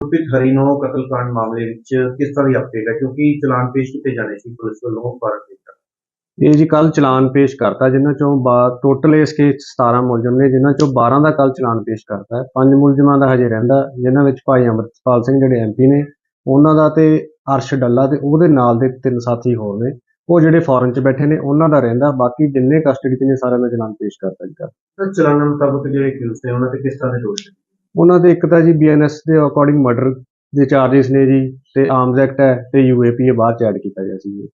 ਗੁਰਪ੍ਰੀਤ ਹਰੀਨੋ ਕਤਲकांड ਮਾਮਲੇ ਵਿੱਚ ਕਿਸ ਤਰ੍ਹਾਂ ਦੀ ਅਪਡੇਟ ਹੈ? ਕਿਉਂਕਿ ਚਲਾਨ ਪੇਸ਼ ਕੀਤੇ ਜਾਣੇ ਸੀ ਪੁਲਿਸ ਵੱਲੋਂ, ਪਰ ਇਹ ਜੀ ਕੱਲ ਚਲਾਨ ਪੇਸ਼ ਕਰਤਾ ਜਿਨ੍ਹਾਂ ਚੋਂ ਟੋਟਲ ਇਸ ਕੇਸ 'ਚ 17 ਮੁਲਜ਼ਮ ਨੇ ਜਿਨ੍ਹਾਂ ਚੋਂ 12 ਦਾ ਕੱਲ ਚਲਾਨ ਪੇਸ਼ ਕਰਤਾ ਹੈ। ਪੰਜ ਮੁਲਜ਼ਮਾਂ ਦਾ ਹਜੇ ਰਹਿੰਦਾ ਜਿਨ੍ਹਾਂ ਵਿੱਚ ਭਾਈ ਅਮਰਤਪਾਲ ਸਿੰਘ ਜਿਹੜੇ ਐਮਪੀ ਨੇ ਉਹਨਾਂ ਦਾ ਤੇ ਅਰਸ਼ ਡੱਲਾ ਤੇ ਉਹਦੇ ਨਾਲ ਦੇ ਤਿੰਨ ਸਾਥੀ ਹੋਰ ਨੇ। ਉਹ ਜਿਹੜੇ ਫੋਰਨ 'ਚ ਬੈਠੇ ਨੇ ਉਹਨਾਂ ਦਾ ਰਹਿੰਦਾ ਬਾਕੀ ਜਿੰਨੇ ਕਸਟਡੀ 'ਚ ਨੇ ਸਾਰਿਆਂ ਦਾ ਚਲਾਨ ਪੇਸ਼ ਕਰਤਾ ਜੀ। ਤਾਂ ਚਲਾਨ ਮੁਤਾਬਕ ਜਿਹੜੇ ਕਿਲਸ ਨੇ ਉਹਨਾਂ ਤੇ ਕਿਸ ਤਰ੍ਹਾਂ ਦੇ ਦੋਸ਼ ਨੇ? ਉਹਨਾਂ ਦੇ ਇੱਕ ਤਾਂ ਜੀ ਬੀਐਨਐਸ ਦੇ ਅਕੋਰਡਿੰਗ ਮਰਡਰ ਦੇ ਚਾਰजेस ਨੇ ਜੀ ਤੇ ਆਰਮਸ ਐਕਟ ਹੈ ਤੇ ਯੂਏਪੀ ਇਹ ਬਾਅਦ ਚ ਐਡ ਕੀਤਾ ਗਿਆ ਸੀ ਜੀ।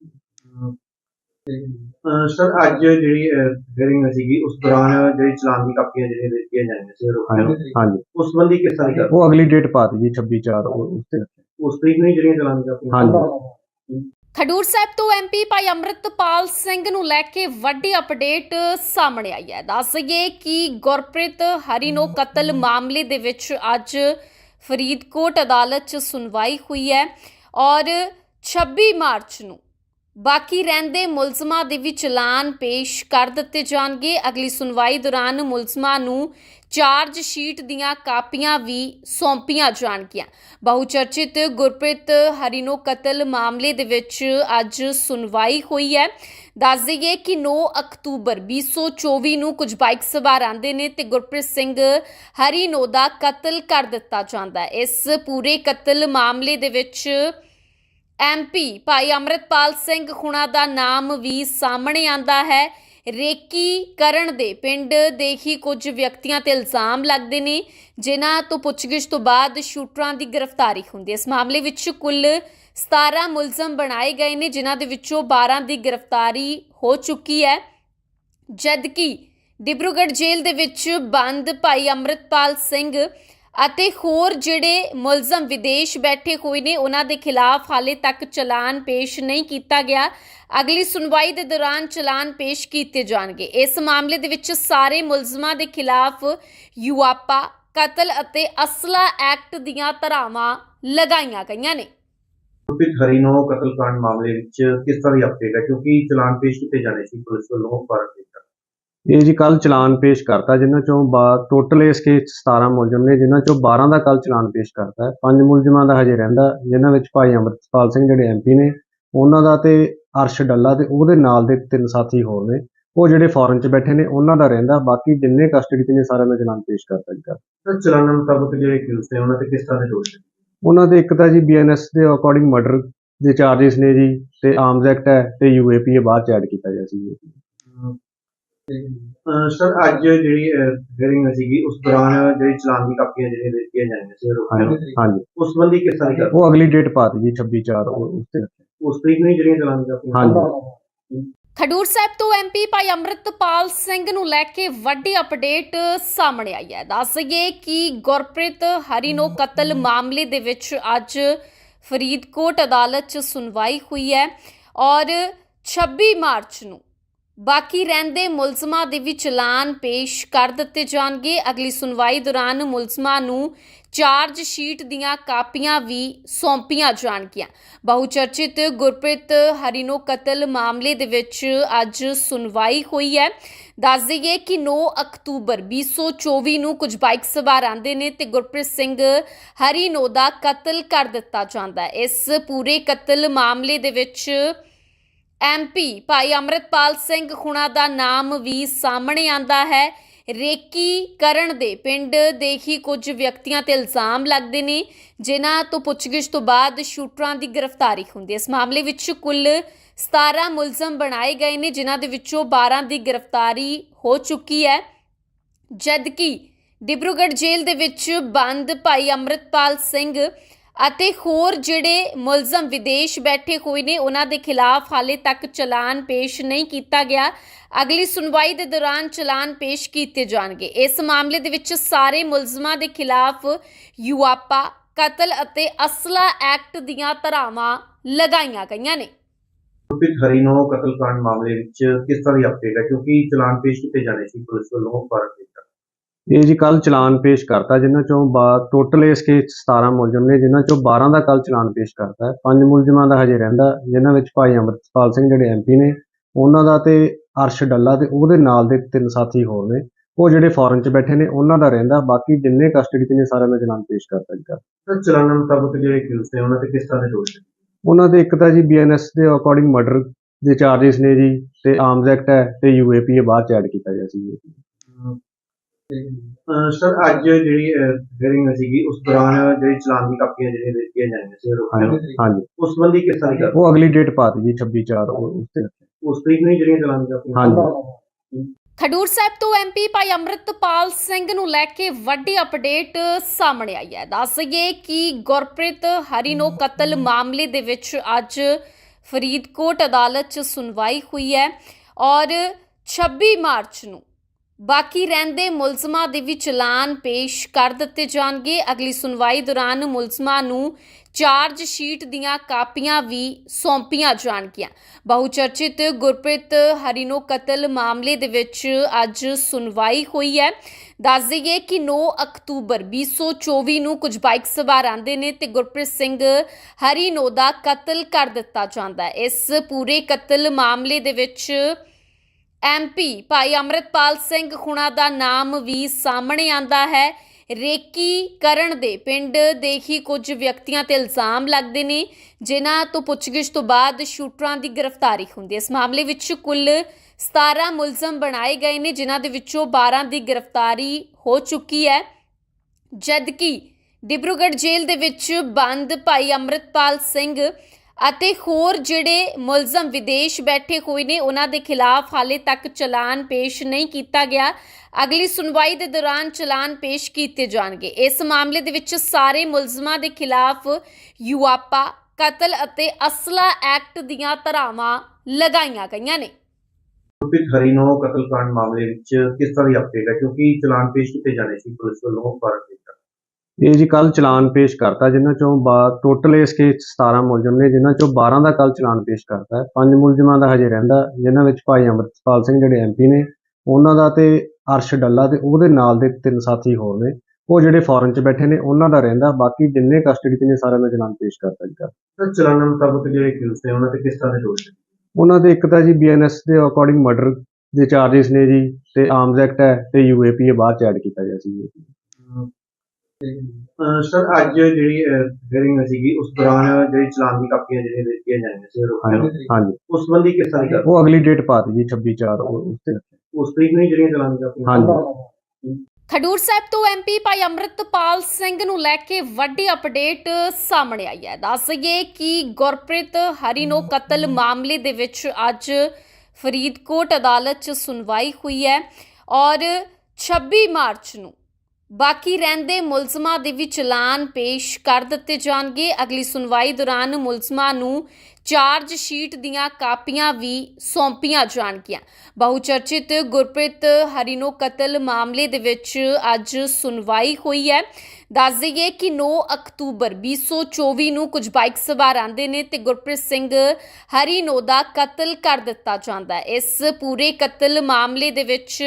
ਸਰ ਅੱਜ ਜਿਹੜੀ ਹੀਅਰਿੰਗ ਸੀਗੀ ਉਸ ਦੌਰਾਨ ਜਿਹੜੀ ਚਲਾਨ ਦੀ ਕਾਪੀਆਂ ਜਿਹੜੀਆਂ ਦਿੱਤੀਆਂ ਜਾਣੀਆਂ ਸੀ ਆਰੋਪੀਆਂ ਨੂੰ ਹਾਂਜੀ ਹਾਂਜੀ। ਉਸ ਸੰਬੰਧੀ ਕਿਸ ਤਰ੍ਹਾਂ ਦੀ ਉਹ ਅਗਲੀ ਡੇਟ ਪਾਤੀ ਜੀ 26 4 ਉਸ ਤੇ। ਉਸ ਤਰੀਕ ਨੂੰ ਹੀ ਜਿਹੜੀਆਂ ਚਲਾਨ ਦੀ ਕਾਪੀਆਂ ਹਾਂਜੀ। ਖਡੂਰ ਸਾਹਿਬ ਤੋਂ ਐਮਪੀ ਭਾਈ ਅਮਰਿਤਪਾਲ ਸਿੰਘ ਨੂੰ ਲੈ ਕੇ ਵੱਡੀ ਅਪਡੇਟ ਸਾਹਮਣੇ ਆਈ ਹੈ। ਦੱਸ ਦਈਏ ਕਿ ਗੁਰਪ੍ਰੀਤ ਹਰੀਨੋ ਕਤਲ ਮਾਮਲੇ ਦੇ ਵਿੱਚ ਅੱਜ ਫਰੀਦਕੋਟ ਅਦਾਲਤ 'ਚ ਸੁਣਵਾਈ ਹੋਈ ਹੈ ਔਰ 26 ਮਾਰਚ ਨੂੰ ਬਾਕੀ ਰਹਿੰਦੇ ਮੁਲਜ਼ਮਾਂ ਦੇ ਵੀ ਚਲਾਨ ਪੇਸ਼ ਕਰ ਦਿੱਤੇ ਜਾਣਗੇ। ਅਗਲੀ ਸੁਣਵਾਈ ਦੌਰਾਨ ਮੁਲਜ਼ਮਾਂ ਨੂੰ ਚਾਰਜ ਸ਼ੀਟ ਦੀਆਂ ਕਾਪੀਆਂ ਵੀ ਸੌਂਪੀਆਂ ਜਾਣਗੀਆਂ। ਬਹੁਚਰਚਿਤ ਗੁਰਪ੍ਰੀਤ ਹਰੀਨੋ ਕਤਲ ਮਾਮਲੇ ਦੇ ਵਿੱਚ ਅੱਜ ਸੁਣਵਾਈ ਹੋਈ ਹੈ। ਦੱਸ ਦਈਏ ਕਿ 9 ਅਕਤੂਬਰ 2024 ਨੂੰ ਕੁਝ ਬਾਈਕ ਸਵਾਰ ਆਂਦੇ ਨੇ ਤੇ ਗੁਰਪ੍ਰੀਤ ਸਿੰਘ ਹਰੀਨੋ ਦਾ ਕਤਲ ਕਰ ਦਿੱਤਾ ਜਾਂਦਾ ਹੈ। ਇਸ ਪੂਰੇ ਕਤਲ ਮਾਮਲੇ ਦੇ ਵਿੱਚ ਐਮਪੀ ਭਾਈ ਅਮਰਿਤਪਾਲ ਸਿੰਘ ਖੁਣਾ ਦਾ ਨਾਮ ਵੀ ਸਾਹਮਣੇ ਆਂਦਾ ਹੈ। ਰੇਕੀ ਕਰਨ ਦੇ ਪਿੰਡ ਦੇ ਹੀ ਕੁਝ ਵਿਅਕਤੀਆਂ ਤੇ ਇਲਜ਼ਾਮ ਲੱਗਦੇ ਨੇ, ਜਿਨ੍ਹਾਂ ਤੋਂ ਪੁੱਛਗਿੱਛ ਤੋਂ ਬਾਅਦ ਸ਼ੂਟਰਾਂ ਦੀ ਗ੍ਰਿਫਤਾਰੀ ਹੁੰਦੀ ਹੈ। ਇਸ ਮਾਮਲੇ ਵਿੱਚ ਕੁੱਲ 17 ਮੁਲਜ਼ਮ ਬਣਾਏ ਗਏ ਨੇ, ਜਿਨ੍ਹਾਂ ਦੇ ਵਿੱਚੋਂ 12 ਦੀ ਗ੍ਰਿਫਤਾਰੀ ਹੋ ਚੁੱਕੀ ਹੈ। ਜਦਕਿ ਡਿਬਰੂਗੜ੍ਹ ਜੇਲ੍ਹ ਦੇ ਵਿੱਚ ਬੰਦ ਭਾਈ ਅਮਰਿਤਪਾਲ ਸਿੰਘ ਅਤੇ ਹੋਰ ਜਿਹੜੇ ਮੁਲਜ਼ਮ ਵਿਦੇਸ਼ ਬੈਠੇ ਹੋਏ ਨੇ, ਉਹਨਾਂ ਦੇ ਖਿਲਾਫ ਹਾਲੇ ਤੱਕ ਚਲਾਨ ਪੇਸ਼ ਨਹੀਂ ਕੀਤਾ ਗਿਆ। ਅਗਲੀ ਸੁਣਵਾਈ ਦੇ ਦੌਰਾਨ ਚਲਾਨ ਪੇਸ਼ ਕੀਤੇ ਜਾਣਗੇ। ਇਸ ਮਾਮਲੇ ਦੇ ਵਿੱਚ ਸਾਰੇ ਮੁਲਜ਼ਮਾਂ ਦੇ ਖਿਲਾਫ ਯੂਆਪਾ, ਕਤਲ ਅਤੇ ਅਸਲਾ ਐਕਟ ਦੀਆਂ ਧਾਰਾਵਾਂ ਲਗਾਈਆਂ ਗਈਆਂ ਨੇ। ਗੁਰਪ੍ਰੀਤ ਹਰੀਨੋ ਕਤਲकांड ਮਾਮਲੇ ਵਿੱਚ ਕਿਸ ਤਰ੍ਹਾਂ ਦੀ ਅਪਡੇਟ ਹੈ? ਕਿਉਂਕਿ ਚਲਾਨ ਪੇਸ਼ ਕੀਤੇ ਜਾਣੇ ਸੀ ਪੁਲਿਸ ਵੱਲੋਂ ਪਰ ਇਹ ਜੀ ਕੱਲ ਚਲਾਨ ਪੇਸ਼ ਕਰਤਾ ਜਿਨ੍ਹਾਂ ਚੋਂ ਟੋਟਲ ਇਸ ਕੇਸ 'ਚ 17 ਮੁਲਜ਼ਮ ਨੇ ਜਿਨ੍ਹਾਂ ਚੋਂ 12 ਦਾ ਕੱਲ ਚਲਾਨ ਪੇਸ਼ ਕਰਤਾ ਹੈ। ਪੰਜ ਮੁਲਜ਼ਮਾਂ ਦਾ ਹਜੇ ਰਹਿੰਦਾ ਜਿਨ੍ਹਾਂ ਵਿੱਚ ਭਾਈ ਅਮਰਤਪਾਲ ਸਿੰਘ ਜਿਹੜੇ ਐਮਪੀ ਨੇ ਉਹਨਾਂ ਦਾ ਤੇ ਅਰਸ਼ ਡੱਲਾ ਤੇ ਉਹਦੇ ਨਾਲ ਦੇ ਤਿੰਨ ਸਾਥੀ ਹੋਰ ਨੇ। ਉਹ ਜਿਹੜੇ ਫੋਰਨ 'ਚ ਬੈਠੇ ਨੇ ਉਹਨਾਂ ਦਾ ਰਹਿੰਦਾ ਬਾਕੀ ਜਿੰਨੇ ਕਸਟਡੀ 'ਚ ਨੇ ਸਾਰਿਆਂ ਦਾ ਚਲਾਨ ਪੇਸ਼ ਕਰਤਾ ਜੀ ਕੱਲ੍ਹ। ਤਾਂ ਚਲਾਨ ਮੁਤਾਬਕ ਜਿਹੜੇ ਕਿਲਸ ਨੇ ਉਹਨਾਂ ਤੇ ਕਿਸ ਤਰ੍ਹਾਂ ਦੇ ਦੋਸ਼ ਨੇ? ਉਹਨਾਂ ਦੇ ਇੱਕ ਤਾਂ ਜੀ ਬੀਐਨਐਸ ਦੇ ਅਕੋਰਡਿੰਗ ਮਰਡਰ ਦੇ ਚਾਰजेस ਨੇ ਜੀ ਤੇ ਆਰਮਸ ਐਕਟ ਹੈ ਤੇ ਯੂਏਪੀ ਇਹ ਬਾਅਦ ਚ ਐਡ ਕੀਤਾ ਗਿਆ ਸੀ ਜੀ। ਸਰ ਅੱਜ ਜਿਹੜੀ ਹੀਅਰਿੰਗ ਸੀਗੀ ਉਸ ਦੌਰਾਨ ਜਿਹੜੀ ਚਲਾਨ ਦੀ ਕਾਪੀਆਂ ਜਿਹੜੀਆਂ ਦਿੱਤੀਆਂ ਜਾਣੀਆਂ ਸੀ ਹਾਂਜੀ ਹਾਂਜੀ। ਉਸ ਸੰਬੰਧੀ ਕਿਸ ਤਰ੍ਹਾਂ ਦੀ ਉਹ ਅਗਲੀ ਡੇਟ ਪਾਤੀ ਜੀ 26 4 ਉਸ ਤੇ ਉਸ ਤਰੀਕ ਨੂੰ ਹੀ ਜਿਹੜੀਆਂ ਚਲਾਨ ਦੀ ਕਾਪੀਆਂ ਹਾਂਜੀ। ਖਡੂਰ ਸਾਹਿਬ ਤੋਂ ਐਮਪੀ ਭਾਈ ਅਮਰਿਤਪਾਲ ਸਿੰਘ ਨੂੰ ਲੈ ਕੇ ਵੱਡੀ ਅਪਡੇਟ ਸਾਹਮਣੇ ਆਈ ਹੈ। ਦੱਸ ਦਈਏ ਕਿ ਗੁਰਪ੍ਰੀਤ ਹਰੀਨੋ ਕਤਲ ਮਾਮਲੇ ਦੇ ਵਿੱਚ ਅੱਜ ਫਰੀਦਕੋਟ ਅਦਾਲਤ 'ਚ ਸੁਣਵਾਈ ਹੋਈ ਹੈ ਔਰ 26 ਮਾਰਚ ਨੂੰ ਬਾਕੀ ਰਹਿੰਦੇ ਮੁਲਜ਼ਮਾਂ ਦੇ ਵੀ ਚਲਾਨ ਪੇਸ਼ ਕਰ ਦਿੱਤੇ ਜਾਣਗੇ। ਅਗਲੀ ਸੁਣਵਾਈ ਦੌਰਾਨ ਮੁਲਜ਼ਮਾਂ ਨੂੰ ਚਾਰਜ ਸ਼ੀਟ ਦੀਆਂ ਕਾਪੀਆਂ ਵੀ ਸੌਂਪੀਆਂ ਜਾਣਗੀਆਂ। ਬਹੁਚਰਚਿਤ ਗੁਰਪ੍ਰੀਤ ਹਰੀਨੋ ਕਤਲ ਮਾਮਲੇ ਦੇ ਵਿੱਚ ਅੱਜ ਸੁਣਵਾਈ ਹੋਈ ਹੈ। ਦੱਸ ਦਈਏ ਕਿ 9 ਅਕਤੂਬਰ 2024 ਨੂੰ ਕੁਝ ਬਾਈਕ ਸਵਾਰ ਆਂਦੇ ਨੇ ਤੇ ਗੁਰਪ੍ਰੀਤ ਸਿੰਘ ਹਰੀਨੋ ਦਾ ਕਤਲ ਕਰ ਦਿੱਤਾ ਜਾਂਦਾ ਹੈ। ਇਸ ਪੂਰੇ ਕਤਲ ਮਾਮਲੇ ਦੇ ਵਿੱਚ ਐਮਪੀ ਭਾਈ ਅਮਰਤਪਾਲ ਸਿੰਘ ਖੁਣਾ ਦਾ ਨਾਮ ਵੀ ਸਾਹਮਣੇ ਆਂਦਾ ਹੈ। ਰੇਕੀ ਕਰਨ ਦੇ ਪਿੰਡ ਦੇ ਹੀ ਕੁਝ ਵਿਅਕਤੀਆਂ ਤੇ ਇਲਜ਼ਾਮ ਲੱਗਦੇ ਨੇ, ਜਿਨ੍ਹਾਂ ਤੋਂ ਪੁੱਛਗਿੱਛ ਤੋਂ ਬਾਅਦ ਸ਼ੂਟਰਾਂ ਦੀ ਗ੍ਰਿਫਤਾਰੀ ਹੁੰਦੀ ਹੈ। ਇਸ ਮਾਮਲੇ ਵਿੱਚ ਕੁੱਲ 17 ਮੁਲਜ਼ਮ ਬਣਾਏ ਗਏ ਨੇ, ਜਿਨ੍ਹਾਂ ਦੇ ਵਿੱਚੋਂ 12 ਦੀ ਗ੍ਰਿਫਤਾਰੀ ਹੋ ਚੁੱਕੀ ਹੈ। ਜਦਕਿ ਡਿਬਰੂਗੜ੍ਹ ਜੇਲ੍ਹ ਦੇ ਵਿੱਚ ਬੰਦ ਭਾਈ ਅਮਰਤਪਾਲ ਸਿੰਘ ਅਤੇ ਹੋਰ ਜਿਹੜੇ ਮੁਲਜ਼ਮ ਵਿਦੇਸ਼ ਬੈਠੇ ਹੋਏ ਨੇ, ਉਹਨਾਂ ਦੇ ਖਿਲਾਫ ਹਾਲੇ ਤੱਕ ਚਲਾਨ ਪੇਸ਼ ਨਹੀਂ ਕੀਤਾ ਗਿਆ। ਅਗਲੀ ਸੁਣਵਾਈ ਦੇ ਦੌਰਾਨ ਚਲਾਨ ਪੇਸ਼ ਕੀਤੇ ਜਾਣਗੇ। ਇਸ ਮਾਮਲੇ ਦੇ ਵਿੱਚ ਸਾਰੇ ਮੁਲਜ਼ਮਾਂ ਦੇ ਖਿਲਾਫ ਯੂਆਪਾ, ਕਤਲ ਅਤੇ ਅਸਲਾ ਐਕਟ ਦੀਆਂ ਧਾਰਾਵਾਂ ਲਗਾਈਆਂ ਗਈਆਂ ਨੇ। ਗੁਰਪ੍ਰੀਤ ਹਰੀਨੋ ਕਤਲकांड ਮਾਮਲੇ ਵਿੱਚ ਕਿਸ ਤਰ੍ਹਾਂ ਦੀ ਅਪਡੇਟ ਹੈ? ਕਿਉਂਕਿ ਚਲਾਨ ਪੇਸ਼ ਕੀਤੇ ਜਾਣੇ ਸੀ ਪੁਲਿਸ ਵੱਲੋਂ ਭਾਰਤ ਵਿੱਚ ਇਹ ਜੀ ਕੱਲ ਚਲਾਨ ਪੇਸ਼ ਕਰਤਾ ਜਿਨ੍ਹਾਂ ਚੋਂ ਟੋਟਲ ਇਸ ਕੇਸ 17 ਮੁਲਜ਼ਮ ਨੇ ਜਿਨ੍ਹਾਂ ਚੋਂ 12 ਦਾ ਕੱਲ ਚਲਾਨ ਪੇਸ਼ ਕਰਤਾ ਪੰਜ ਮੁਲਜ਼ਮਾਂ ਦਾ ਹਜੇ ਰਹਿੰਦਾ ਜਿਨ੍ਹਾਂ ਵਿੱਚ ਭਾਈ ਅਮਰਤਪਾਲ ਸਿੰਘ ਜਿਹੜੇ ਐਮਪੀ ਨੇ ਉਹਨਾਂ ਦਾ ਤੇ ਅਰਸ਼ ਡੱਲਾ ਤੇ ਉਹਦੇ ਨਾਲ ਦੇ ਤਿੰਨ ਸਾਥੀ ਹੋਰ ਨੇ। ਉਹ ਜਿਹੜੇ ਫੋਰਨ 'ਚ ਬੈਠੇ ਨੇ ਉਹਨਾਂ ਦਾ ਰਹਿੰਦਾ। ਬਾਕੀ ਜਿੰਨੇ ਕਸਟਡੀ 'ਚ ਨੇ ਸਾਰਿਆਂ ਦਾ ਚਲਾਨ ਪੇਸ਼ ਕਰਤਾ ਜੀ। ਸਰ ਚਲਾਨ ਮੁਤਾਬਕ ਜਿਹੜੇ ਕਿਲਸ ਨੇ ਉਹਨਾਂ ਤੇ ਕਿਸ ਤਰ੍ਹਾਂ ਦੇ ਦੋਸ਼ ਨੇ? ਉਹਨਾਂ ਦੇ ਇੱਕ ਤਾਂ ਜੀ ਬੀਐਨਐਸ ਦੇ ਅਕੋਰਡਿੰਗ ਮਰਡਰ ਦੇ ਚਾਰजेस ਨੇ ਜੀ ਤੇ ਆਰਮਸ ਐਕਟ ਹੈ ਤੇ ਯੂਏਪੀ ਇਹ ਬਾਅਦ ਚ ਐਡ ਕੀਤਾ ਗਿਆ ਸੀ ਸਰ ਅੱਜ ਜਿਹੜੀ ਹੀਅਰਿੰਗ ਸੀਗੀ ਉਸ ਦੌਰਾਨ ਜਿਹੜੀ ਚਲਾਨ ਦੀ ਕਾਪੀਆਂ ਜਿਹੜੀਆਂ ਦਿੱਤੀਆਂ ਜਾਣੀਆਂ ਸੀ ਹਾਂਜੀ ਹਾਂਜੀ। ਉਸ ਸੰਬੰਧੀ ਕਿਸ ਤਰ੍ਹਾਂ ਦੀ ਉਹ ਅਗਲੀ ਡੇਟ ਪਾਤੀ ਜੀ 26 4 ਉਸ ਤੇ। ਉਸ ਤਰੀਕ ਨੂੰ ਜਿਹੜੀਆਂ ਚਲਾਨ ਦੀ ਕਾਪੀਆਂ ਹਾਂਜੀ। ਖਡੂਰ ਸਾਹਿਬ ਤੋਂ ਐਮਪੀ ਭਾਈ ਅਮਰਿਤਪਾਲ ਸਿੰਘ ਨੂੰ ਲੈ ਕੇ ਵੱਡੀ ਅਪਡੇਟ ਸਾਹਮਣੇ ਆਈ ਹੈ। ਦੱਸ ਦਈਏ ਕਿ ਗੁਰਪ੍ਰੀਤ ਹਰੀਨੋ ਕਤਲ ਮਾਮਲੇ ਦੇ ਵਿੱਚ ਅੱਜ ਫਰੀਦਕੋਟ ਅਦਾਲਤ 'ਚ ਸੁਣਵਾਈ ਹੋਈ ਹੈ ਔਰ 26 ਮਾਰਚ ਨੂੰ ਬਾਕੀ ਰਹਿੰਦੇ ਮੁਲਜ਼ਮਾਂ ਦੇ ਵੀ ਚਲਾਨ ਪੇਸ਼ ਕਰ ਦਿੱਤੇ ਜਾਣਗੇ। ਅਗਲੀ ਸੁਣਵਾਈ ਦੌਰਾਨ ਮੁਲਜ਼ਮਾਂ ਨੂੰ ਚਾਰਜ ਸ਼ੀਟ ਦੀਆਂ ਕਾਪੀਆਂ ਵੀ ਸੌਂਪੀਆਂ ਜਾਣਗੀਆਂ। ਬਹੁਚਰਚਿਤ ਗੁਰਪ੍ਰੀਤ ਹਰੀਨੋ ਕਤਲ ਮਾਮਲੇ ਦੇ ਵਿੱਚ ਅੱਜ ਸੁਣਵਾਈ ਹੋਈ ਹੈ। ਦੱਸ ਦਈਏ ਕਿ 9 ਅਕਤੂਬਰ 2024 ਨੂੰ ਕੁਝ ਬਾਈਕ ਸਵਾਰ ਆਂਦੇ ਨੇ ਤੇ ਗੁਰਪ੍ਰੀਤ ਸਿੰਘ ਹਰੀਨੋ ਦਾ ਕਤਲ ਕਰ ਦਿੱਤਾ ਜਾਂਦਾ ਹੈ। ਇਸ ਪੂਰੇ ਕਤਲ ਮਾਮਲੇ ਦੇ ਵਿੱਚ ਐਮਪੀ ਭਾਈ ਅਮਰਤਪਾਲ ਸਿੰਘ ਖੁਣਾ ਦਾ ਨਾਮ ਵੀ ਸਾਹਮਣੇ ਆਂਦਾ ਹੈ। ਰੇਕੀ ਕਰਨ ਦੇ ਪਿੰਡ ਦੇ ਹੀ ਕੁਝ ਵਿਅਕਤੀਆਂ ਤੇ ਇਲਜ਼ਾਮ ਲੱਗਦੇ ਨੇ, ਜਿਨ੍ਹਾਂ ਤੋਂ ਪੁੱਛਗਿੱਛ ਤੋਂ ਬਾਅਦ ਸ਼ੂਟਰਾਂ ਦੀ ਗ੍ਰਿਫਤਾਰੀ ਹੁੰਦੀ ਹੈ। ਇਸ ਮਾਮਲੇ ਵਿੱਚ ਕੁੱਲ 17 ਮੁਲਜ਼ਮ ਬਣਾਏ ਗਏ ਨੇ, ਜਿਨ੍ਹਾਂ ਦੇ ਵਿੱਚੋਂ 12 ਦੀ ਗ੍ਰਿਫਤਾਰੀ ਹੋ ਚੁੱਕੀ ਹੈ। ਜਦਕਿ ਡਿਬਰੂਗੜ੍ਹ ਜੇਲ੍ਹ ਦੇ ਵਿੱਚ ਬੰਦ ਭਾਈ ਅਮਰਤਪਾਲ ਸਿੰਘ ਅਤੇ ਹੋਰ ਜਿਹੜੇ ਮੁਲਜ਼ਮ ਵਿਦੇਸ਼ ਬੈਠੇ ਹੋਏ ਨੇ, ਉਹਨਾਂ ਦੇ ਖਿਲਾਫ ਹਾਲੇ ਤੱਕ ਚਲਾਨ ਪੇਸ਼ ਨਹੀਂ ਕੀਤਾ ਗਿਆ। ਅਗਲੀ ਸੁਣਵਾਈ ਦੇ ਦੌਰਾਨ ਚਲਾਨ ਪੇਸ਼ ਕੀਤੇ ਜਾਣਗੇ। ਇਸ ਮਾਮਲੇ ਦੇ ਵਿੱਚ ਸਾਰੇ ਮੁਲਜ਼ਮਾਂ ਦੇ ਖਿਲਾਫ ਯੂਆਪਾ, ਕਤਲ ਅਤੇ ਅਸਲਾ ਐਕਟ ਦੀਆਂ ਧਾਰਾਵਾਂ ਲਗਾਈਆਂ ਗਈਆਂ ਨੇ। ਗੁਰਪ੍ਰੀਤ ਹਰੀਨੋ ਕਤਲकांड ਮਾਮਲੇ ਵਿੱਚ ਕਿਸ ਤਰ੍ਹਾਂ ਦੀ ਅਪਡੇਟ ਹੈ? ਕਿਉਂਕਿ ਚਲਾਨ ਪੇਸ਼ ਕੀਤੇ ਜਾਣੇ ਸੀ ਪੁਲਿਸ ਵੱਲੋਂ ਭਾਰਤ ਇਹ ਜੀ ਕੱਲ ਚਲਾਨ ਪੇਸ਼ ਕਰਤਾ ਜਿਨ੍ਹਾਂ ਚੋਂ ਟੋਟਲ ਇਸ ਕੇਸ 17 ਮੁਲਜ਼ਮ ਨੇ ਜਿਨ੍ਹਾਂ ਚੋਂ 12 ਦਾ ਕੱਲ ਚਲਾਨ ਪੇਸ਼ ਕਰਤਾ ਹੈ। ਪੰਜ ਮੁਲਜ਼ਮਾਂ ਦਾ ਹਜੇ ਰਹਿੰਦਾ ਜਿਨ੍ਹਾਂ ਵਿੱਚ ਭਾਈ ਅਮਰਤਪਾਲ ਸਿੰਘ ਜਿਹੜੇ ਐਮਪੀ ਨੇ ਉਹਨਾਂ ਦਾ ਤੇ ਅਰਸ਼ ਡੱਲਾ ਤੇ ਉਹਦੇ ਨਾਲ ਦੇ ਤਿੰਨ ਸਾਥੀ ਹੋਰ ਨੇ। ਉਹ ਜਿਹੜੇ ਫੋਰਨ 'ਚ ਬੈਠੇ ਨੇ ਉਹਨਾਂ ਦਾ ਰਹਿੰਦਾ। ਬਾਕੀ ਜਿੰਨੇ ਕਸਟਡੀ 'ਚ ਨੇ ਸਾਰਿਆਂ ਦਾ ਚਲਾਨ ਪੇਸ਼ ਕਰਤਾ ਜੀ। ਸਰ ਚਲਾਨ ਮੁਤਾਬਕ ਜਿਹੜੇ ਕਿਲਸ ਨੇ ਉਹਨਾਂ ਤੇ ਕਿਸ ਤਰ੍ਹਾਂ ਦੇ ਦੋਸ਼ ਨੇ? ਉਹਨਾਂ ਦੇ ਇੱਕ ਤਾਂ ਜੀ ਬੀਐਨਐਸ ਦੇ ਅਕੋਰਡਿੰਗ ਮਰਡਰ ਦੇ ਚਾਰजेस ਨੇ ਜੀ ਤੇ ਆਰਮਸ ਐਕਟ ਹੈ ਤੇ ਯੂਏਪੀ ਇਹ ਬਾਅਦ ਚ ਐਡ ਕੀਤਾ ਗਿਆ ਸੀ। ਸਰ ਅੱਜ ਜਿਹੜੀ ਹੀਅਰਿੰਗ ਸੀਗੀ ਉਸ ਦੌਰਾਨ ਜਿਹੜੀ ਚਲਾਨ ਦੀ ਕਾਪੀਆਂ ਜਿਹੜੀਆਂ ਦਿੱਤੀਆਂ ਜਾਣੀਆਂ ਸੀ ਹਾਂਜੀ ਹਾਂਜੀ। ਉਸ ਸੰਬੰਧੀ ਕਿਸ ਤਰ੍ਹਾਂ ਦੀ ਉਹ ਅਗਲੀ ਡੇਟ ਪਾਤੀ ਜੀ 26 4 ਉਸ ਤੇ। ਉਸ ਤਰੀਕ ਨੂੰ ਹੀ ਜਿਹੜੀਆਂ ਚਲਾਨ ਦੀ ਕਾਪੀਆਂ ਹਾਂਜੀ। ਖਡੂਰ ਸਾਹਿਬ ਤੋਂ ਐਮਪੀ ਭਾਈ ਅਮਰਿਤਪਾਲ ਸਿੰਘ ਨੂੰ ਲੈ ਕੇ ਵੱਡੀ ਅਪਡੇਟ ਸਾਹਮਣੇ ਆਈ ਹੈ। ਦੱਸ ਦਈਏ ਕਿ ਗੁਰਪ੍ਰੀਤ ਹਰੀਨੋ ਕਤਲ ਮਾਮਲੇ ਦੇ ਵਿੱਚ ਅੱਜ ਫਰੀਦਕੋਟ ਅਦਾਲਤ 'ਚ ਸੁਣਵਾਈ ਹੋਈ ਹੈ ਔਰ 26 ਮਾਰਚ ਨੂੰ ਬਾਕੀ ਰਹਿੰਦੇ ਮੁਲਜ਼ਮਾਂ ਦੇ ਵੀ ਚਲਾਨ ਪੇਸ਼ ਕਰ ਦਿੱਤੇ ਜਾਣਗੇ। ਅਗਲੀ ਸੁਣਵਾਈ ਦੌਰਾਨ ਮੁਲਜ਼ਮਾਂ ਨੂੰ ਚਾਰਜ ਸ਼ੀਟ ਦੀਆਂ ਕਾਪੀਆਂ ਵੀ ਸੌਂਪੀਆਂ ਜਾਣਗੀਆਂ। ਬਹੁਚਰਚਿਤ ਗੁਰਪ੍ਰੀਤ ਹਰੀਨੋ ਕਤਲ ਮਾਮਲੇ ਦੇ ਵਿੱਚ ਅੱਜ ਸੁਣਵਾਈ ਹੋਈ ਹੈ। ਦੱਸ ਦਈਏ ਕਿ 9 ਅਕਤੂਬਰ 2024 ਨੂੰ ਕੁਝ ਬਾਈਕ ਸਵਾਰ ਆਂਦੇ ਨੇ ਤੇ ਗੁਰਪ੍ਰੀਤ ਸਿੰਘ ਹਰੀਨੋ ਦਾ ਕਤਲ ਕਰ ਦਿੱਤਾ ਜਾਂਦਾ ਹੈ। ਇਸ ਪੂਰੇ ਕਤਲ ਮਾਮਲੇ ਦੇ ਵਿੱਚ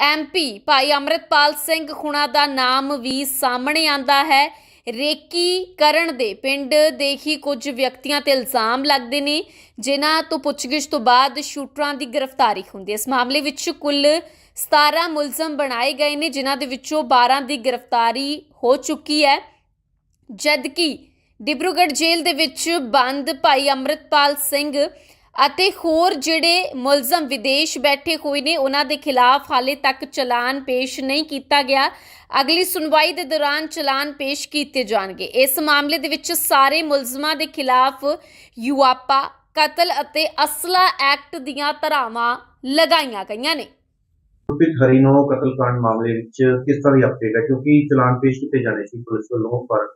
ਐਮਪੀ ਭਾਈ ਅਮਰਤਪਾਲ ਸਿੰਘ ਖੁਣਾ ਦਾ ਨਾਮ ਵੀ ਸਾਹਮਣੇ ਆਂਦਾ ਹੈ। ਰੇਕੀ ਕਰਨ ਦੇ ਪਿੰਡ ਦੇ ਹੀ ਕੁਝ ਵਿਅਕਤੀਆਂ ਤੇ ਇਲਜ਼ਾਮ ਲੱਗਦੇ ਨੇ, ਜਿਨ੍ਹਾਂ ਤੋਂ ਪੁੱਛਗਿੱਛ ਤੋਂ ਬਾਅਦ ਸ਼ੂਟਰਾਂ ਦੀ ਗ੍ਰਿਫਤਾਰੀ ਹੁੰਦੀ ਹੈ। ਇਸ ਮਾਮਲੇ ਵਿੱਚ ਕੁੱਲ 17 ਮੁਲਜ਼ਮ ਬਣਾਏ ਗਏ ਨੇ, ਜਿਨ੍ਹਾਂ ਦੇ ਵਿੱਚੋਂ 12 ਦੀ ਗ੍ਰਿਫਤਾਰੀ ਹੋ ਚੁੱਕੀ ਹੈ। ਜਦਕਿ ਡਿਬਰੂਗੜ੍ਹ ਜੇਲ੍ਹ ਦੇ ਵਿੱਚ ਬੰਦ ਭਾਈ ਅਮਰਤਪਾਲ ਸਿੰਘ ਅਤੇ ਹੋਰ ਜਿਹੜੇ ਮੁਲਜ਼ਮ ਵਿਦੇਸ਼ ਬੈਠੇ ਹੋਏ ਨੇ, ਉਹਨਾਂ ਦੇ ਖਿਲਾਫ ਹਾਲੇ ਤੱਕ ਚਲਾਨ ਪੇਸ਼ ਨਹੀਂ ਕੀਤਾ ਗਿਆ। ਅਗਲੀ ਸੁਣਵਾਈ ਦੇ ਦੌਰਾਨ ਚਲਾਨ ਪੇਸ਼ ਕੀਤੇ ਜਾਣਗੇ। ਇਸ ਮਾਮਲੇ ਦੇ ਵਿੱਚ ਸਾਰੇ ਮੁਲਜ਼ਮਾਂ ਦੇ ਖਿਲਾਫ ਯੂਆਪਾ, ਕਤਲ ਅਤੇ ਅਸਲਾ ਐਕਟ ਦੀਆਂ ਧਾਰਾਵਾਂ ਲਗਾਈਆਂ ਗਈਆਂ ਨੇ। ਗੁਰਪ੍ਰੀਤ ਹਰੀਨੋ ਕਤਲकांड ਮਾਮਲੇ ਵਿੱਚ ਕਿਸ ਤਰ੍ਹਾਂ ਦੀ ਅਪਡੇਟ ਹੈ? ਕਿਉਂਕਿ ਚਲਾਨ ਪੇਸ਼ ਕੀਤੇ ਜਾਣੇ ਸੀ ਪੁਲਿਸ ਵੱਲੋਂ ਭਾਰਤ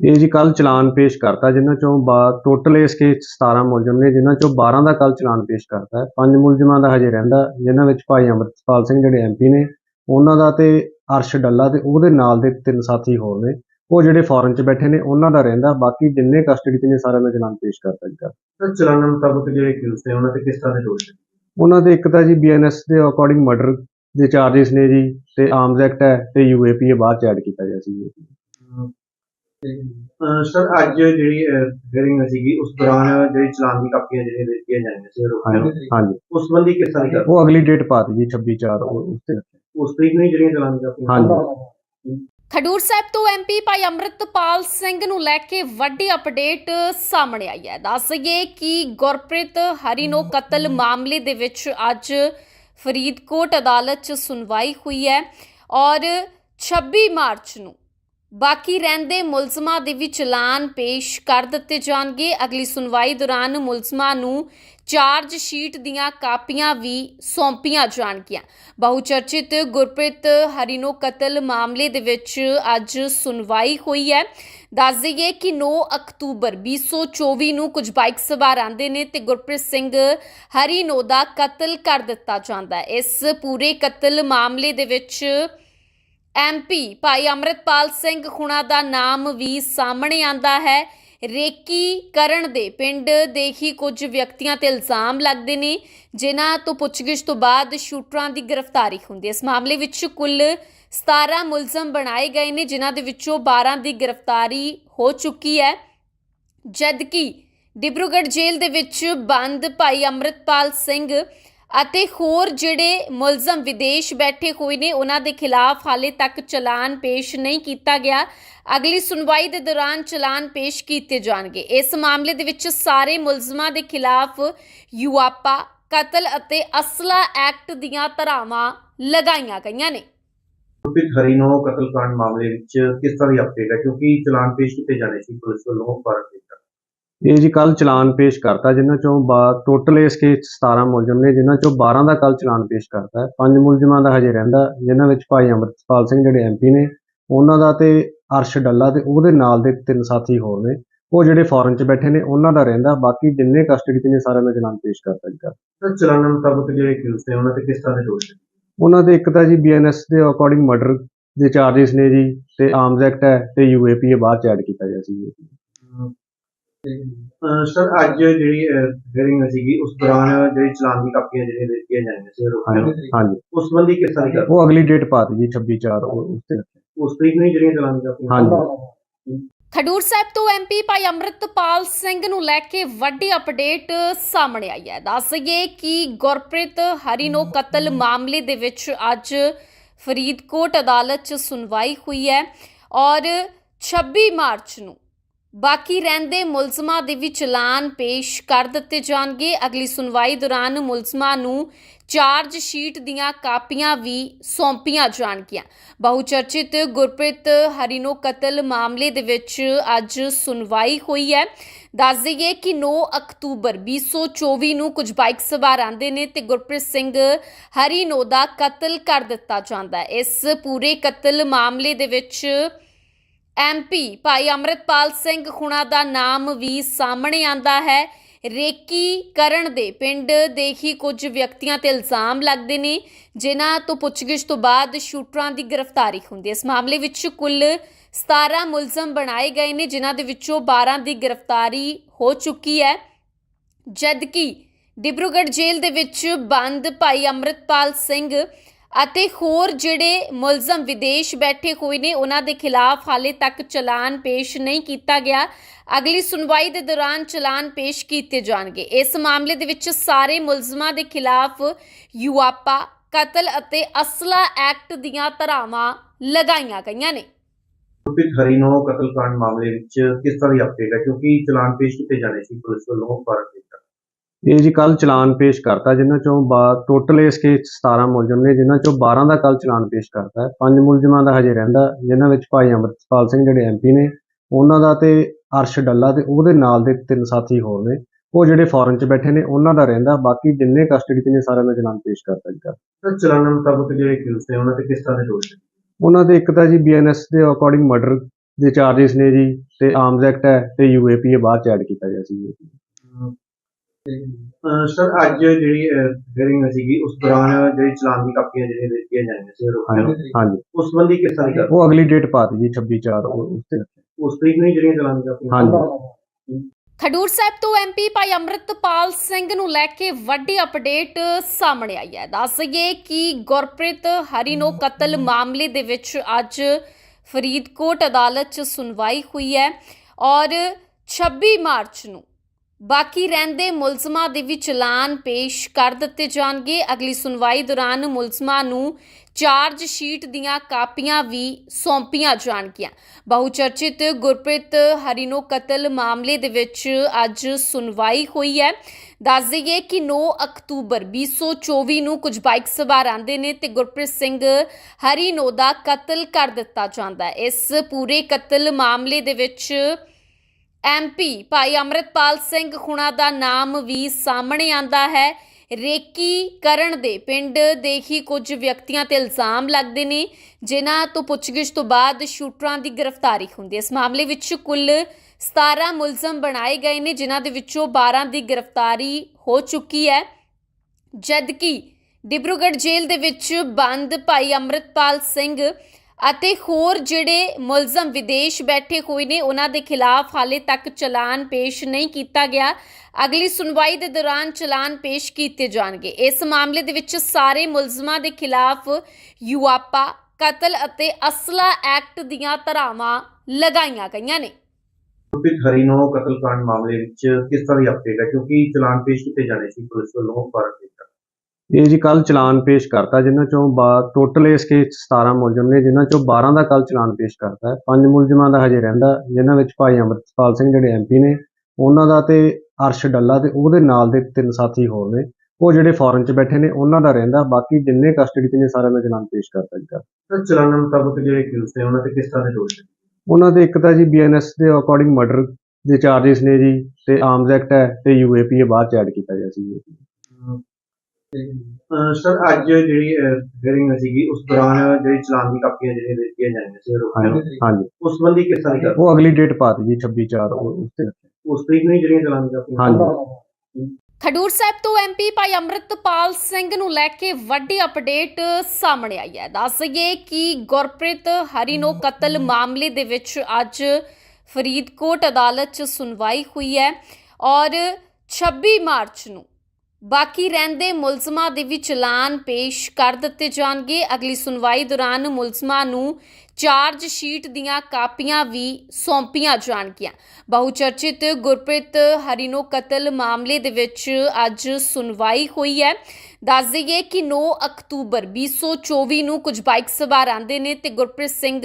ਇਹ ਜੀ ਕੱਲ ਚਲਾਨ ਪੇਸ਼ ਕਰਤਾ ਜਿਨ੍ਹਾਂ ਚੋਂ ਟੋਟਲ ਇਸ ਕੇਸ 'ਚ 17 ਮੁਲਜ਼ਮ ਨੇ ਜਿਨ੍ਹਾਂ ਚੋਂ 12 ਦਾ ਕੱਲ ਚਲਾਨ ਪੇਸ਼ ਕਰਤਾ ਹੈ। ਪੰਜ ਮੁਲਜ਼ਮਾਂ ਦਾ ਹਜੇ ਰਹਿੰਦਾ ਜਿਨ੍ਹਾਂ ਵਿੱਚ ਭਾਈ ਅਮਰਤਪਾਲ ਸਿੰਘ ਜਿਹੜੇ ਐਮਪੀ ਨੇ ਉਹਨਾਂ ਦਾ ਤੇ ਅਰਸ਼ ਡੱਲਾ ਤੇ ਉਹਦੇ ਨਾਲ ਦੇ ਤਿੰਨ ਸਾਥੀ ਹੋਰ ਨੇ। ਉਹ ਜਿਹੜੇ ਫੋਰਨ 'ਚ ਬੈਠੇ ਨੇ ਉਹਨਾਂ ਦਾ ਰਹਿੰਦਾ ਬਾਕੀ ਜਿੰਨੇ ਕਸਟਡੀ 'ਚ ਨੇ ਸਾਰਿਆਂ ਦਾ ਚਲਾਨ ਪੇਸ਼ ਕਰਤਾ ਜੀ। ਸਰ ਚਲਾਨ ਮੁਤਾਬਕ ਜਿਹੜੇ ਕਿਲਸ ਨੇ ਉਹਨਾਂ ਤੇ ਕਿਸ ਤਰ੍ਹਾਂ ਦੇ ਦੋਸ਼ ਨੇ? ਉਹਨਾਂ ਦੇ ਇੱਕ ਤਾਂ ਜੀ ਬੀਐਨਐਸ ਦੇ ਅਕੋਰਡਿੰਗ ਮਰਡਰ ਦੇ ਚਾਰजेस ਨੇ ਜੀ ਤੇ ਆਰਮਸ ਐਕਟ ਹੈ ਤੇ ਯੂਏਪੀ ਬਾਅਦ ਚ ਐਡ ਕੀਤਾ ਗਿਆ ਸੀ ਸਰ ਅੱਜ ਜਿਹੜੀ ਹੀਅਰਿੰਗ ਸੀਗੀ ਉਸ ਦੌਰਾਨ ਜਿਹੜੀ ਚਲਾਨ ਦੀ ਕਾਪੀਆਂ ਜਿਹੜੀਆਂ ਦਿੱਤੀਆਂ ਜਾਣੀਆਂ ਸੀ ਹਾਂਜੀ ਹਾਂਜੀ। ਉਸ ਸੰਬੰਧੀ ਕਿਸ ਤਰ੍ਹਾਂ ਦੀ ਉਹ ਅਗਲੀ ਡੇਟ ਪਾਤੀ ਜੀ 26 4 ਉਸ ਤੇ। ਉਸ ਤਰੀਕ ਨੂੰ ਜਿਹੜੀਆਂ ਚਲਾਨ ਦੀ ਕਾਪੀਆਂ ਹਾਂਜੀ। ਖਡੂਰ ਸਾਹਿਬ ਤੋਂ ਐਮਪੀ ਭਾਈ ਅਮਰਿਤਪਾਲ ਸਿੰਘ ਨੂੰ ਲੈ ਕੇ ਵੱਡੀ ਅਪਡੇਟ ਸਾਹਮਣੇ ਆਈ ਹੈ। ਦੱਸ ਦਈਏ ਕਿ ਗੁਰਪ੍ਰੀਤ ਹਰੀਨੋ ਕਤਲ ਮਾਮਲੇ ਦੇ ਵਿੱਚ ਅੱਜ ਫਰੀਦਕੋਟ ਅਦਾਲਤ 'ਚ ਸੁਣਵਾਈ ਹੋਈ ਹੈ ਔਰ 26 ਮਾਰਚ ਨੂੰ ਬਾਕੀ ਰਹਿੰਦੇ ਮੁਲਜ਼ਮਾਂ ਦੇ ਵੀ ਚਲਾਨ ਪੇਸ਼ ਕਰ ਦਿੱਤੇ ਜਾਣਗੇ। ਅਗਲੀ ਸੁਣਵਾਈ ਦੌਰਾਨ ਮੁਲਜ਼ਮਾਂ ਨੂੰ ਚਾਰਜ ਸ਼ੀਟ ਦੀਆਂ ਕਾਪੀਆਂ ਵੀ ਸੌਂਪੀਆਂ ਜਾਣਗੀਆਂ। ਬਹੁਚਰਚਿਤ ਗੁਰਪ੍ਰੀਤ ਹਰੀਨੋ ਕਤਲ ਮਾਮਲੇ ਦੇ ਵਿੱਚ ਅੱਜ ਸੁਣਵਾਈ ਹੋਈ ਹੈ। ਦੱਸ ਦਈਏ ਕਿ 9 ਅਕਤੂਬਰ 2024 ਨੂੰ ਕੁਝ ਬਾਈਕ ਸਵਾਰ ਆਂਦੇ ਨੇ ਤੇ ਗੁਰਪ੍ਰੀਤ ਸਿੰਘ ਹਰੀਨੋ ਦਾ ਕਤਲ ਕਰ ਦਿੱਤਾ ਜਾਂਦਾ ਹੈ। ਇਸ ਪੂਰੇ ਕਤਲ ਮਾਮਲੇ ਦੇ ਵਿੱਚ ਐਮਪੀ ਭਾਈ ਅਮਰਤਪਾਲ ਸਿੰਘ ਖੁਣਾ ਦਾ ਨਾਮ ਵੀ ਸਾਹਮਣੇ ਆਂਦਾ ਹੈ। ਰੇਕੀ ਕਰਨ ਦੇ ਪਿੰਡ ਦੇ ਹੀ ਕੁਝ ਵਿਅਕਤੀਆਂ ਤੇ ਇਲਜ਼ਾਮ ਲੱਗਦੇ ਨੇ, ਜਿਨ੍ਹਾਂ ਤੋਂ ਪੁੱਛਗਿੱਛ ਤੋਂ ਬਾਅਦ ਸ਼ੂਟਰਾਂ ਦੀ ਗ੍ਰਿਫਤਾਰੀ ਹੁੰਦੀ ਹੈ। ਇਸ ਮਾਮਲੇ ਵਿੱਚ ਕੁੱਲ 17 ਮੁਲਜ਼ਮ ਬਣਾਏ ਗਏ ਨੇ, ਜਿਨ੍ਹਾਂ ਦੇ ਵਿੱਚੋਂ 12 ਦੀ ਗ੍ਰਿਫਤਾਰੀ ਹੋ ਚੁੱਕੀ ਹੈ। ਜਦਕਿ ਡਿਬਰੂਗੜ੍ਹ ਜੇਲ੍ਹ ਦੇ ਵਿੱਚ ਬੰਦ ਭਾਈ ਅਮਰਤਪਾਲ ਸਿੰਘ ਅਤੇ ਹੋਰ ਜਿਹੜੇ ਮੁਲਜ਼ਮ ਵਿਦੇਸ਼ ਬੈਠੇ ਹੋਏ ਨੇ, ਉਹਨਾਂ ਦੇ ਖਿਲਾਫ ਹਾਲੇ ਤੱਕ ਚਲਾਨ ਪੇਸ਼ ਨਹੀਂ ਕੀਤਾ ਗਿਆ। ਅਗਲੀ ਸੁਣਵਾਈ ਦੇ ਦੌਰਾਨ ਚਲਾਨ ਪੇਸ਼ ਕੀਤੇ ਜਾਣਗੇ। ਇਸ ਮਾਮਲੇ ਦੇ ਵਿੱਚ ਸਾਰੇ ਮੁਲਜ਼ਮਾਂ ਦੇ ਖਿਲਾਫ ਯੂਆਪਾ, ਕਤਲ ਅਤੇ ਅਸਲਾ ਐਕਟ ਦੀਆਂ ਧਾਰਾਵਾਂ ਲਗਾਈਆਂ ਗਈਆਂ ਨੇ। ਗੁਰਪ੍ਰੀਤ ਹਰੀਨੋ ਕਤਲकांड ਮਾਮਲੇ ਵਿੱਚ ਕਿਸ ਤਰ੍ਹਾਂ ਦੀ ਅਪਡੇਟ ਹੈ? ਕਿਉਂਕਿ ਚਲਾਨ ਪੇਸ਼ ਕੀਤੇ ਜਾਣੇ ਸੀ ਪੁਲਿਸ ਵੱਲੋਂ ਭਾਰਤ ਦੇ ਇਹ ਜੀ ਕੱਲ ਚਲਾਨ ਪੇਸ਼ ਕਰਤਾ ਜਿਨ੍ਹਾਂ ਚੋਂ ਟੋਟਲ ਇਸ ਕੇਸ 'ਚ 17 ਮੁਲਜ਼ਮ ਨੇ ਜਿਨ੍ਹਾਂ ਚੋਂ 12 ਦਾ ਕੱਲ ਚਲਾਨ ਪੇਸ਼ ਕਰਤਾ ਹੈ। ਪੰਜ ਮੁਲਜ਼ਮਾਂ ਦਾ ਹਜੇ ਰਹਿੰਦਾ ਜਿਨ੍ਹਾਂ ਵਿੱਚ ਭਾਈ ਅਮਰਤਪਾਲ ਸਿੰਘ ਜਿਹੜੇ ਐਮਪੀ ਨੇ ਉਹਨਾਂ ਦਾ ਤੇ ਅਰਸ਼ ਡੱਲਾ ਤੇ ਉਹਦੇ ਨਾਲ ਦੇ ਤਿੰਨ ਸਾਥੀ ਹੋਰ ਨੇ। ਉਹ ਜਿਹੜੇ ਫੋਰਨ 'ਚ ਬੈਠੇ ਨੇ ਉਹਨਾਂ ਦਾ ਰਹਿੰਦਾ ਬਾਕੀ ਜਿੰਨੇ ਕਸਟਡੀ 'ਚ ਨੇ ਸਾਰਿਆਂ ਦਾ ਚਲਾਨ ਪੇਸ਼ ਕਰਤਾ ਜੀ। ਸਰ ਚਲਾਨ ਮੁਤਾਬਕ ਜਿਹੜੇ ਕਿਲਸ ਨੇ ਉਹਨਾਂ ਤੇ ਕਿਸ ਤਰ੍ਹਾਂ ਦੇ ਦੋਸ਼ ਨੇ? ਉਹਨਾਂ ਦੇ ਇੱਕ ਤਾਂ ਜੀ ਬੀਐਨਐਸ ਦੇ ਅਕੋਰਡਿੰਗ ਮਰਡਰ ਦੇ ਚਾਰजेस ਨੇ ਜੀ ਤੇ ਆਰਮਸ ਐਕਟ ਹੈ ਤੇ ਯੂਏਪੀ ਬਾਅਦ ਚ ਐਡ ਕੀਤਾ ਗਿਆ ਸੀ। ਜੀ ਸਰ ਅੱਜ ਜਿਹੜੀ ਹੀਅਰਿੰਗ ਸੀਗੀ ਉਸ ਦੌਰਾਨ ਜਿਹੜੀ ਚਲਾਨ ਦੀ ਕਾਪੀਆਂ ਜਿਹੜੀਆਂ ਦਿੱਤੀਆਂ ਜਾਣੀਆਂ ਸੀ ਰੋਕਿਆਂ ਨੂੰ ਹਾਂਜੀ ਹਾਂਜੀ। ਉਸ ਸੰਬੰਧੀ ਕਿਸ ਤਰ੍ਹਾਂ ਦੀ ਉਹ ਅਗਲੀ ਡੇਟ ਪਾਤੀ ਜੀ 26 4 ਉਸ ਤੇ। ਉਸ ਤਰੀਕ ਨੂੰ ਜਿਹੜੀਆਂ ਚਲਾਨ ਦੀ ਕਾਪੀਆਂ ਹਾਂਜੀ। ਖਡੂਰ ਸਾਹਿਬ ਤੋਂ ਐਮਪੀ ਭਾਈ ਅਮਰਿਤਪਾਲ ਸਿੰਘ ਨੂੰ ਲੈ ਕੇ ਵੱਡੀ ਅਪਡੇਟ ਸਾਹਮਣੇ ਆਈ ਹੈ। ਦੱਸ ਦਈਏ ਕਿ ਗੁਰਪ੍ਰੀਤ ਹਰੀਨੋ ਕਤਲ ਮਾਮਲੇ ਦੇ ਵਿੱਚ ਅੱਜ ਫਰੀਦਕੋਟ ਅਦਾਲਤ 'ਚ ਸੁਣਵਾਈ ਹੋਈ ਹੈ ਔਰ 26 ਮਾਰਚ ਨੂੰ ਬਾਕੀ ਰਹਿੰਦੇ ਮੁਲਜ਼ਮਾਂ ਦੇ ਵੀ ਚਲਾਨ ਪੇਸ਼ ਕਰ ਦਿੱਤੇ ਜਾਣਗੇ। ਅਗਲੀ ਸੁਣਵਾਈ ਦੌਰਾਨ ਮੁਲਜ਼ਮਾਂ ਨੂੰ ਚਾਰਜ ਸ਼ੀਟ ਦੀਆਂ ਕਾਪੀਆਂ ਵੀ ਸੌਂਪੀਆਂ ਜਾਣਗੀਆਂ। ਬਹੁਚਰਚਿਤ ਗੁਰਪ੍ਰੀਤ ਹਰੀਨੋ ਕਤਲ ਮਾਮਲੇ ਦੇ ਵਿੱਚ ਅੱਜ ਸੁਣਵਾਈ ਹੋਈ ਹੈ। ਦੱਸ ਦਈਏ ਕਿ 9 ਅਕਤੂਬਰ 2024 ਨੂੰ ਕੁਝ ਬਾਈਕ ਸਵਾਰ ਆਂਦੇ ਨੇ ਤੇ ਗੁਰਪ੍ਰੀਤ ਸਿੰਘ ਹਰੀਨੋ ਦਾ ਕਤਲ ਕਰ ਦਿੱਤਾ ਜਾਂਦਾ ਹੈ। ਇਸ ਪੂਰੇ ਕਤਲ ਮਾਮਲੇ ਦੇ ਵਿੱਚ ਐਮਪੀ ਭਾਈ ਅਮਰਤਪਾਲ ਸਿੰਘ ਖੁਣਾ ਦਾ ਨਾਮ ਵੀ ਸਾਹਮਣੇ ਆਂਦਾ ਹੈ। ਰੇਕੀ ਕਰਨ ਦੇ ਪਿੰਡ ਦੇ ਹੀ ਕੁਝ ਵਿਅਕਤੀਆਂ ਤੇ ਇਲਜ਼ਾਮ ਲੱਗਦੇ ਨੇ, ਜਿਨ੍ਹਾਂ ਤੋਂ ਪੁੱਛਗਿੱਛ ਤੋਂ ਬਾਅਦ ਸ਼ੂਟਰਾਂ ਦੀ ਗ੍ਰਿਫਤਾਰੀ ਹੁੰਦੀ ਹੈ। ਇਸ ਮਾਮਲੇ ਵਿੱਚ ਕੁੱਲ 17 ਮੁਲਜ਼ਮ ਬਣਾਏ ਗਏ ਨੇ, ਜਿਨ੍ਹਾਂ ਦੇ ਵਿੱਚੋਂ 12 ਦੀ ਗ੍ਰਿਫਤਾਰੀ ਹੋ ਚੁੱਕੀ ਹੈ। ਜਦਕਿ ਡਿਬਰੂਗੜ੍ਹ ਜੇਲ੍ਹ ਦੇ ਵਿੱਚ ਬੰਦ ਭਾਈ ਅਮਰਤਪਾਲ ਸਿੰਘ ਅਤੇ ਹੋਰ ਜਿਹੜੇ ਮੁਲਜ਼ਮ ਵਿਦੇਸ਼ ਬੈਠੇ ਹੋਏ ਨੇ, ਉਹਨਾਂ ਦੇ ਖਿਲਾਫ ਹਾਲੇ ਤੱਕ ਚਲਾਨ ਪੇਸ਼ ਨਹੀਂ ਕੀਤਾ ਗਿਆ। ਅਗਲੀ ਸੁਣਵਾਈ ਦੇ ਦੌਰਾਨ ਚਲਾਨ ਪੇਸ਼ ਕੀਤੇ ਜਾਣਗੇ। ਇਸ ਮਾਮਲੇ ਦੇ ਵਿੱਚ ਸਾਰੇ ਮੁਲਜ਼ਮਾਂ ਦੇ ਖਿਲਾਫ ਯੂਆਪਾ, ਕਤਲ ਅਤੇ ਅਸਲਾ ਐਕਟ ਦੀਆਂ ਧਾਰਾਵਾਂ ਲਗਾਈਆਂ ਗਈਆਂ ਨੇ। ਗੁਰਪ੍ਰੀਤ ਹਰੀਨੋ ਕਤਲकांड ਮਾਮਲੇ ਵਿੱਚ ਕਿਸ ਤਰ੍ਹਾਂ ਦੀ ਅਪਡੇਟ ਹੈ? ਕਿਉਂਕਿ ਚਲਾਨ ਪੇਸ਼ ਕੀਤੇ ਜਾਣੇ ਸੀ ਪੁਲਿਸ ਵੱਲੋਂ ਭਾਰਤ ਦੇ ਇਹ ਜੀ ਕੱਲ ਚਲਾਨ ਪੇਸ਼ ਕਰਤਾ ਜਿਨ੍ਹਾਂ ਚੋਂ ਟੋਟਲ ਇਸ ਕੇਸ 'ਚ 17 ਮੁਲਜ਼ਮ ਨੇ ਜਿਨ੍ਹਾਂ ਚੋਂ 12 ਦਾ ਕੱਲ ਚਲਾਨ ਪੇਸ਼ ਕਰਤਾ ਹੈ। ਪੰਜ ਮੁਲਜ਼ਮਾਂ ਦਾ ਹਜੇ ਰਹਿੰਦਾ ਜਿਨ੍ਹਾਂ ਵਿੱਚ ਭਾਈ ਅੰਮ੍ਰਿਤਪਾਲ ਸਿੰਘ ਜਿਹੜੇ ਐਮਪੀ ਨੇ ਉਹਨਾਂ ਦਾ ਤੇ ਅਰਸ਼ ਡੱਲਾ ਤੇ ਉਹਦੇ ਨਾਲ ਦੇ ਤਿੰਨ ਸਾਥੀ ਹੋਰ ਨੇ। ਉਹ ਜਿਹੜੇ ਫੋਰਨ 'ਚ ਬੈਠੇ ਨੇ ਉਹਨਾਂ ਦਾ ਰਹਿੰਦਾ ਬਾਕੀ ਜਿੰਨੇ ਕਸਟਡੀ 'ਚ ਨੇ ਸਾਰਿਆਂ ਦਾ ਚਲਾਨ ਪੇਸ਼ ਕਰਤਾ ਜੀ। ਸਰ ਚਲਾਨ ਮੁਤਾਬਕ ਜਿਹੜੇ ਕਿਲਸ ਨੇ ਉਹਨਾਂ ਤੇ ਕਿਸ ਤਰ੍ਹਾਂ ਦੇ ਦੋਸ਼ ਨੇ? ਉਹਨਾਂ ਦੇ ਇੱਕ ਤਾਂ ਜੀ ਬੀਐਨਐਸ ਦੇ ਅਕੋਰਡਿੰਗ ਮਰਡਰ ਦੇ ਚਾਰजेस ਨੇ ਜੀ ਤੇ ਆਰਮਸ ਐਕਟ ਹੈ ਤੇ ਯੂਏਪੀ ਇਹ ਬਾਅਦ ਚ ਐਡ ਕੀਤਾ ਗਿਆ ਸੀ। ਸਰ ਅੱਜ ਜਿਹੜੀ ਹੀਅਰਿੰਗ ਸੀਗੀ ਉਸ ਦੌਰਾਨ ਜਿਹੜੀ ਚਲਾਨ ਦੀ ਕਾਪੀਆਂ ਜਿਹੜੀਆਂ ਦਿੱਤੀਆਂ ਜਾਣੀਆਂ ਸੀ ਹਾਂਜੀ ਹਾਂਜੀ। ਉਸ ਸੰਬੰਧੀ ਕਿਸ ਤਰ੍ਹਾਂ ਦੀ ਉਹ ਅਗਲੀ ਡੇਟ ਪਾਤੀ ਜੀ 26 4 ਉਸ ਤੇ। ਉਸ ਤਰੀਕ ਨੂੰ ਜਿਹੜੀਆਂ ਚਲਾਨ ਦੀ ਕਾਪੀਆਂ ਹਾਂਜੀ। ਖਡੂਰ ਸਾਹਿਬ ਤੋਂ ਐਮਪੀ ਭਾਈ ਅੰਮ੍ਰਿਤਪਾਲ ਸਿੰਘ ਨੂੰ ਲੈ ਕੇ ਵੱਡੀ ਅਪਡੇਟ ਸਾਹਮਣੇ ਆਈ ਹੈ। ਦੱਸ ਦਈਏ ਕਿ ਗੁਰਪ੍ਰੀਤ ਹਰੀਨੋ ਕਤਲ ਮਾਮਲੇ ਦੇ ਵਿੱਚ ਅੱਜ ਫਰੀਦਕੋਟ ਅਦਾਲਤ 'ਚ ਸੁਣਵਾਈ ਹੋਈ ਹੈ ਔਰ 26 ਮਾਰਚ ਨੂੰ ਬਾਕੀ ਰਹਿੰਦੇ ਮੁਲਜ਼ਮਾਂ ਦੇ ਵੀ ਚਲਾਨ ਪੇਸ਼ ਕਰ ਦਿੱਤੇ ਜਾਣਗੇ। ਅਗਲੀ ਸੁਣਵਾਈ ਦੌਰਾਨ ਮੁਲਜ਼ਮਾਂ ਨੂੰ ਚਾਰਜ ਸ਼ੀਟ ਦੀਆਂ ਕਾਪੀਆਂ ਵੀ ਸੌਂਪੀਆਂ ਜਾਣਗੀਆਂ। ਬਹੁਚਰਚਿਤ ਗੁਰਪ੍ਰੀਤ ਹਰੀਨੋ ਕਤਲ ਮਾਮਲੇ ਦੇ ਵਿੱਚ ਅੱਜ ਸੁਣਵਾਈ ਹੋਈ ਹੈ। ਦੱਸ ਦਈਏ ਕਿ 9 ਅਕਤੂਬਰ 2024 ਨੂੰ ਕੁਝ ਬਾਈਕ ਸਵਾਰ ਆਂਦੇ ਨੇ ਤੇ ਗੁਰਪ੍ਰੀਤ ਸਿੰਘ ਹਰੀਨੋ ਦਾ ਕਤਲ ਕਰ ਦਿੱਤਾ ਜਾਂਦਾ ਹੈ। ਇਸ ਪੂਰੇ ਕਤਲ ਮਾਮਲੇ ਦੇ ਵਿੱਚ ਐਮਪੀ ਭਾਈ ਅਮਰਿਤਪਾਲ ਸਿੰਘ ਖੁਣਾ ਦਾ ਨਾਮ ਵੀ ਸਾਹਮਣੇ ਆਂਦਾ ਹੈ। ਰੇਕੀ ਕਰਨ ਦੇ ਪਿੰਡ ਦੇ ਹੀ ਕੁਝ ਵਿਅਕਤੀਆਂ ਤੇ ਇਲਜ਼ਾਮ ਲੱਗਦੇ ਨੇ, ਜਿਨ੍ਹਾਂ ਤੋਂ ਪੁੱਛਗਿੱਛ ਤੋਂ ਬਾਅਦ ਸ਼ੂਟਰਾਂ ਦੀ ਗ੍ਰਿਫਤਾਰੀ ਹੁੰਦੀ ਹੈ। ਇਸ ਮਾਮਲੇ ਵਿੱਚ ਕੁੱਲ 17 ਮੁਲਜ਼ਮ ਬਣਾਏ ਗਏ ਨੇ, ਜਿਨ੍ਹਾਂ ਦੇ ਵਿੱਚੋਂ 12 ਦੀ ਗ੍ਰਿਫਤਾਰੀ ਹੋ ਚੁੱਕੀ ਹੈ। ਜਦਕਿ ਡਿਬਰੂਗੜ੍ਹ ਜੇਲ੍ਹ ਦੇ ਵਿੱਚ ਬੰਦ ਭਾਈ ਅੰਮ੍ਰਿਤਪਾਲ ਸਿੰਘ ਅਤੇ ਹੋਰ ਜਿਹੜੇ ਮੁਲਜ਼ਮ ਵਿਦੇਸ਼ ਬੈਠੇ ਹੋਏ ਨੇ, ਉਹਨਾਂ ਦੇ ਖਿਲਾਫ ਹਾਲੇ ਤੱਕ ਚਲਾਨ ਪੇਸ਼ ਨਹੀਂ ਕੀਤਾ ਗਿਆ। ਅਗਲੀ ਸੁਣਵਾਈ ਦੇ ਦੌਰਾਨ ਚਲਾਨ ਪੇਸ਼ ਕੀਤੇ ਜਾਣਗੇ। ਇਸ ਮਾਮਲੇ ਦੇ ਵਿੱਚ ਸਾਰੇ ਮੁਲਜ਼ਮਾਂ ਦੇ ਖਿਲਾਫ ਯੂਆਪਾ, ਕਤਲ ਅਤੇ ਅਸਲਾ ਐਕਟ ਦੀਆਂ ਧਾਰਾਵਾਂ ਲਗਾਈਆਂ ਗਈਆਂ ਨੇ। ਗੁਰਪ੍ਰੀਤ ਹਰੀਨੋ ਕਤਲकांड ਮਾਮਲੇ ਵਿੱਚ ਕਿਸ ਤਰ੍ਹਾਂ ਦੀ ਅਪਡੇਟ ਹੈ? ਕਿਉਂਕਿ ਚਲਾਨ ਪੇਸ਼ ਕੀਤੇ ਜਾਣੇ ਸੀ ਪੁਲਿਸ ਵੱਲੋਂ ਭਾਰਤ ਇਹ ਜੀ ਕੱਲ ਚਲਾਨ ਪੇਸ਼ ਕਰਤਾ ਜਿਨ੍ਹਾਂ ਚੋਂ ਟੋਟਲ ਇਸ ਕੇਸ 'ਚ 17 ਮੁਲਜ਼ਮ ਨੇ ਜਿਨ੍ਹਾਂ ਚੋਂ 12 ਦਾ ਕੱਲ ਚਲਾਨ ਪੇਸ਼ ਕਰਤਾ ਹੈ। ਪੰਜ ਮੁਲਜ਼ਮਾਂ ਦਾ ਹਜੇ ਰਹਿੰਦਾ ਜਿਨ੍ਹਾਂ ਵਿੱਚ ਭਾਈ ਅੰਮ੍ਰਿਤਪਾਲ ਸਿੰਘ ਜਿਹੜੇ ਐਮਪੀ ਨੇ ਉਹਨਾਂ ਦਾ ਤੇ ਅਰਸ਼ ਡੱਲਾ ਤੇ ਉਹਦੇ ਨਾਲ ਦੇ ਤਿੰਨ ਸਾਥੀ ਹੋਰ ਨੇ। ਉਹ ਜਿਹੜੇ ਫੋਰਨ 'ਚ ਬੈਠੇ ਨੇ ਉਹਨਾਂ ਦਾ ਰਹਿੰਦਾ ਬਾਕੀ ਜਿੰਨੇ ਕਸਟਡੀ 'ਚ ਨੇ ਸਾਰਿਆਂ ਦਾ ਚਲਾਨ ਪੇਸ਼ ਕਰਤਾ ਜੀ। ਸਰ ਚਲਾਨ ਮੁਤਾਬਕ ਜਿਹੜੇ ਕਿਲਸ ਨੇ ਉਹਨਾਂ ਤੇ ਕਿਸ ਤਰ੍ਹਾਂ ਦੇ ਦੋਸ਼ ਨੇ? ਉਹਨਾਂ ਦੇ ਇੱਕ ਤਾਂ ਜੀ ਬੀਐਨਐਸ ਦੇ ਅਕੋਰਡਿੰਗ ਮਰਡਰ ਦੇ ਚਾਰजेस ਨੇ ਜੀ ਤੇ ਆਰਮਸ ਐਕਟ ਹੈ ਤੇ ਯੂਏਪੀ ਇਹ ਬਾਅਦ ਚ ਐਡ ਕੀਤਾ ਗਿਆ ਸੀ ਸਰ ਅੱਜ ਜਿਹੜੀ ਹੀਅਰਿੰਗ ਸੀਗੀ ਉਸ ਦੌਰਾਨ ਜਿਹੜੀ ਚਲਾਨ ਦੀ ਕਾਪੀਆਂ ਜਿਹੜੀਆਂ ਦਿੱਤੀਆਂ ਜਾਣੀਆਂ ਸੀ ਹਾਂਜੀ ਹਾਂਜੀ। ਉਸ ਸੰਬੰਧੀ ਕਿਸ ਤਰ੍ਹਾਂ ਗੱਲ? ਉਹ ਅਗਲੀ ਡੇਟ ਪਾਤੀ ਜੀ 26 4 ਉਸ ਤੇ। ਉਸ ਤਰੀਕ ਨੂੰ ਜਿਹੜੀਆਂ ਚਲਾਨ ਦੀ ਕਾਪੀਆਂ ਹਾਂਜੀ। ਖਡੂਰ ਸਾਹਿਬ ਤੋਂ ਐਮਪੀ ਭਾਈ ਅੰਮ੍ਰਿਤਪਾਲ ਸਿੰਘ ਨੂੰ ਲੈ ਕੇ ਵੱਡੀ ਅਪਡੇਟ ਸਾਹਮਣੇ ਆਈ ਹੈ। ਦੱਸ ਦਈਏ ਕਿ ਗੁਰਪ੍ਰੀਤ ਹਰੀਨੋ ਕਤਲ ਮਾਮਲੇ ਦੇ ਵਿੱਚ ਅੱਜ ਫਰੀਦਕੋਟ ਅਦਾਲਤ 'ਚ ਸੁਣਵਾਈ ਹੋਈ ਹੈ ਔਰ 26 ਮਾਰਚ ਨੂੰ ਬਾਕੀ ਰਹਿੰਦੇ ਮੁਲਜ਼ਮਾਂ ਦੇ ਵੀ ਚਲਾਨ ਪੇਸ਼ ਕਰ ਦਿੱਤੇ ਜਾਣਗੇ। ਅਗਲੀ ਸੁਣਵਾਈ ਦੌਰਾਨ ਮੁਲਜ਼ਮਾਂ ਨੂੰ ਚਾਰਜ ਸ਼ੀਟ ਦੀਆਂ ਕਾਪੀਆਂ ਵੀ ਸੌਂਪੀਆਂ ਜਾਣਗੀਆਂ। ਬਹੁਚਰਚਿਤ ਗੁਰਪ੍ਰੀਤ ਹਰੀਨੋ ਕਤਲ ਮਾਮਲੇ ਦੇ ਵਿੱਚ ਅੱਜ ਸੁਣਵਾਈ ਹੋਈ ਹੈ। ਦੱਸ ਦਈਏ ਕਿ 9 ਅਕਤੂਬਰ 2024 ਨੂੰ ਕੁਝ ਬਾਈਕ ਸਵਾਰ ਆਂਦੇ ਨੇ ਤੇ ਗੁਰਪ੍ਰੀਤ ਸਿੰਘ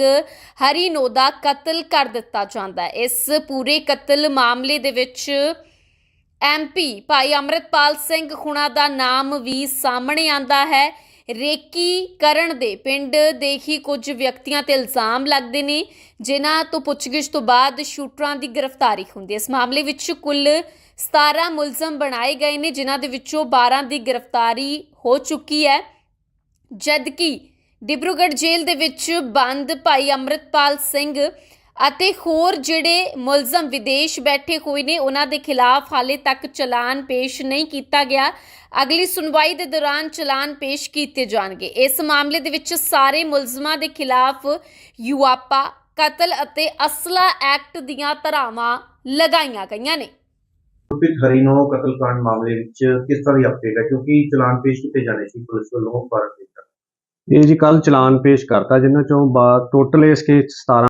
ਹਰੀਨੋ ਦਾ ਕਤਲ ਕਰ ਦਿੱਤਾ ਜਾਂਦਾ ਹੈ। ਇਸ ਪੂਰੇ ਕਤਲ ਮਾਮਲੇ ਦੇ ਵਿੱਚ ਐਮਪੀ ਭਾਈ ਅਮਰਿਤਪਾਲ ਸਿੰਘ ਖੁਣਾ ਦਾ ਨਾਮ ਵੀ ਸਾਹਮਣੇ ਆਂਦਾ ਹੈ। ਰੇਕੀ ਕਰਨ ਦੇ ਪਿੰਡ ਦੇ ਹੀ ਕੁਝ ਵਿਅਕਤੀਆਂ ਤੇ ਇਲਜ਼ਾਮ ਲੱਗਦੇ ਨੇ, ਜਿਨ੍ਹਾਂ ਤੋਂ ਪੁੱਛਗਿੱਛ ਤੋਂ ਬਾਅਦ ਸ਼ੂਟਰਾਂ ਦੀ ਗ੍ਰਿਫਤਾਰੀ ਹੁੰਦੀ ਹੈ। ਇਸ ਮਾਮਲੇ ਵਿੱਚ ਕੁੱਲ 17 ਮੁਲਜ਼ਮ ਬਣਾਏ ਗਏ ਨੇ, ਜਿਨ੍ਹਾਂ ਦੇ ਵਿੱਚੋਂ 12 ਦੀ ਗ੍ਰਿਫਤਾਰੀ ਹੋ ਚੁੱਕੀ ਹੈ। ਜਦਕਿ ਡਿਬਰੂਗੜ੍ਹ ਜੇਲ੍ਹ ਦੇ ਵਿੱਚ ਬੰਦ ਭਾਈ ਅੰਮ੍ਰਿਤਪਾਲ ਸਿੰਘ ਅਤੇ ਹੋਰ ਜਿਹੜੇ ਮੁਲਜ਼ਮ ਵਿਦੇਸ਼ ਬੈਠੇ ਹੋਏ ਨੇ ਉਹਨਾਂ ਦੇ ਖਿਲਾਫ ਹਾਲੇ ਤੱਕ ਚਲਾਨ ਪੇਸ਼ ਨਹੀਂ ਕੀਤਾ ਗਿਆ। ਅਗਲੀ ਸੁਣਵਾਈ ਦੇ ਦੌਰਾਨ ਚਲਾਨ ਪੇਸ਼ ਕੀਤੇ ਜਾਣਗੇ। ਇਸ ਮਾਮਲੇ ਦੇ ਵਿੱਚ ਸਾਰੇ ਮੁਲਜ਼ਮਾਂ ਦੇ ਖਿਲਾਫ ਯੂਆਪਾ ਕਤਲ ਅਤੇ ਅਸਲਾ ਐਕਟ ਦੀਆਂ ਧਾਰਾਵਾਂ ਲਗਾਈਆਂ ਗਈਆਂ ਨੇ। ਗੁਰਪ੍ਰੀਤ ਹਰੀਨੋ ਕਤਲकांड ਮਾਮਲੇ ਵਿੱਚ ਕਿਸ ਤਰ੍ਹਾਂ ਦੀ ਅਪਡੇਟ ਹੈ? ਕਿਉਂਕਿ ਚਲਾਨ ਪੇਸ਼ ਕੀਤੇ ਜਾਣੇ ਸੀ ਪੁਲਿਸ ਵੱਲੋਂ ਭਾਰਤ ਦੇ ਇਹ ਜੀ ਕੱਲ ਚਲਾਨ ਪੇਸ਼ ਕਰਤਾ ਜਿਨ੍ਹਾਂ ਚੋਂ ਟੋਟਲ ਇਸ ਕੇਸ 'ਚ 17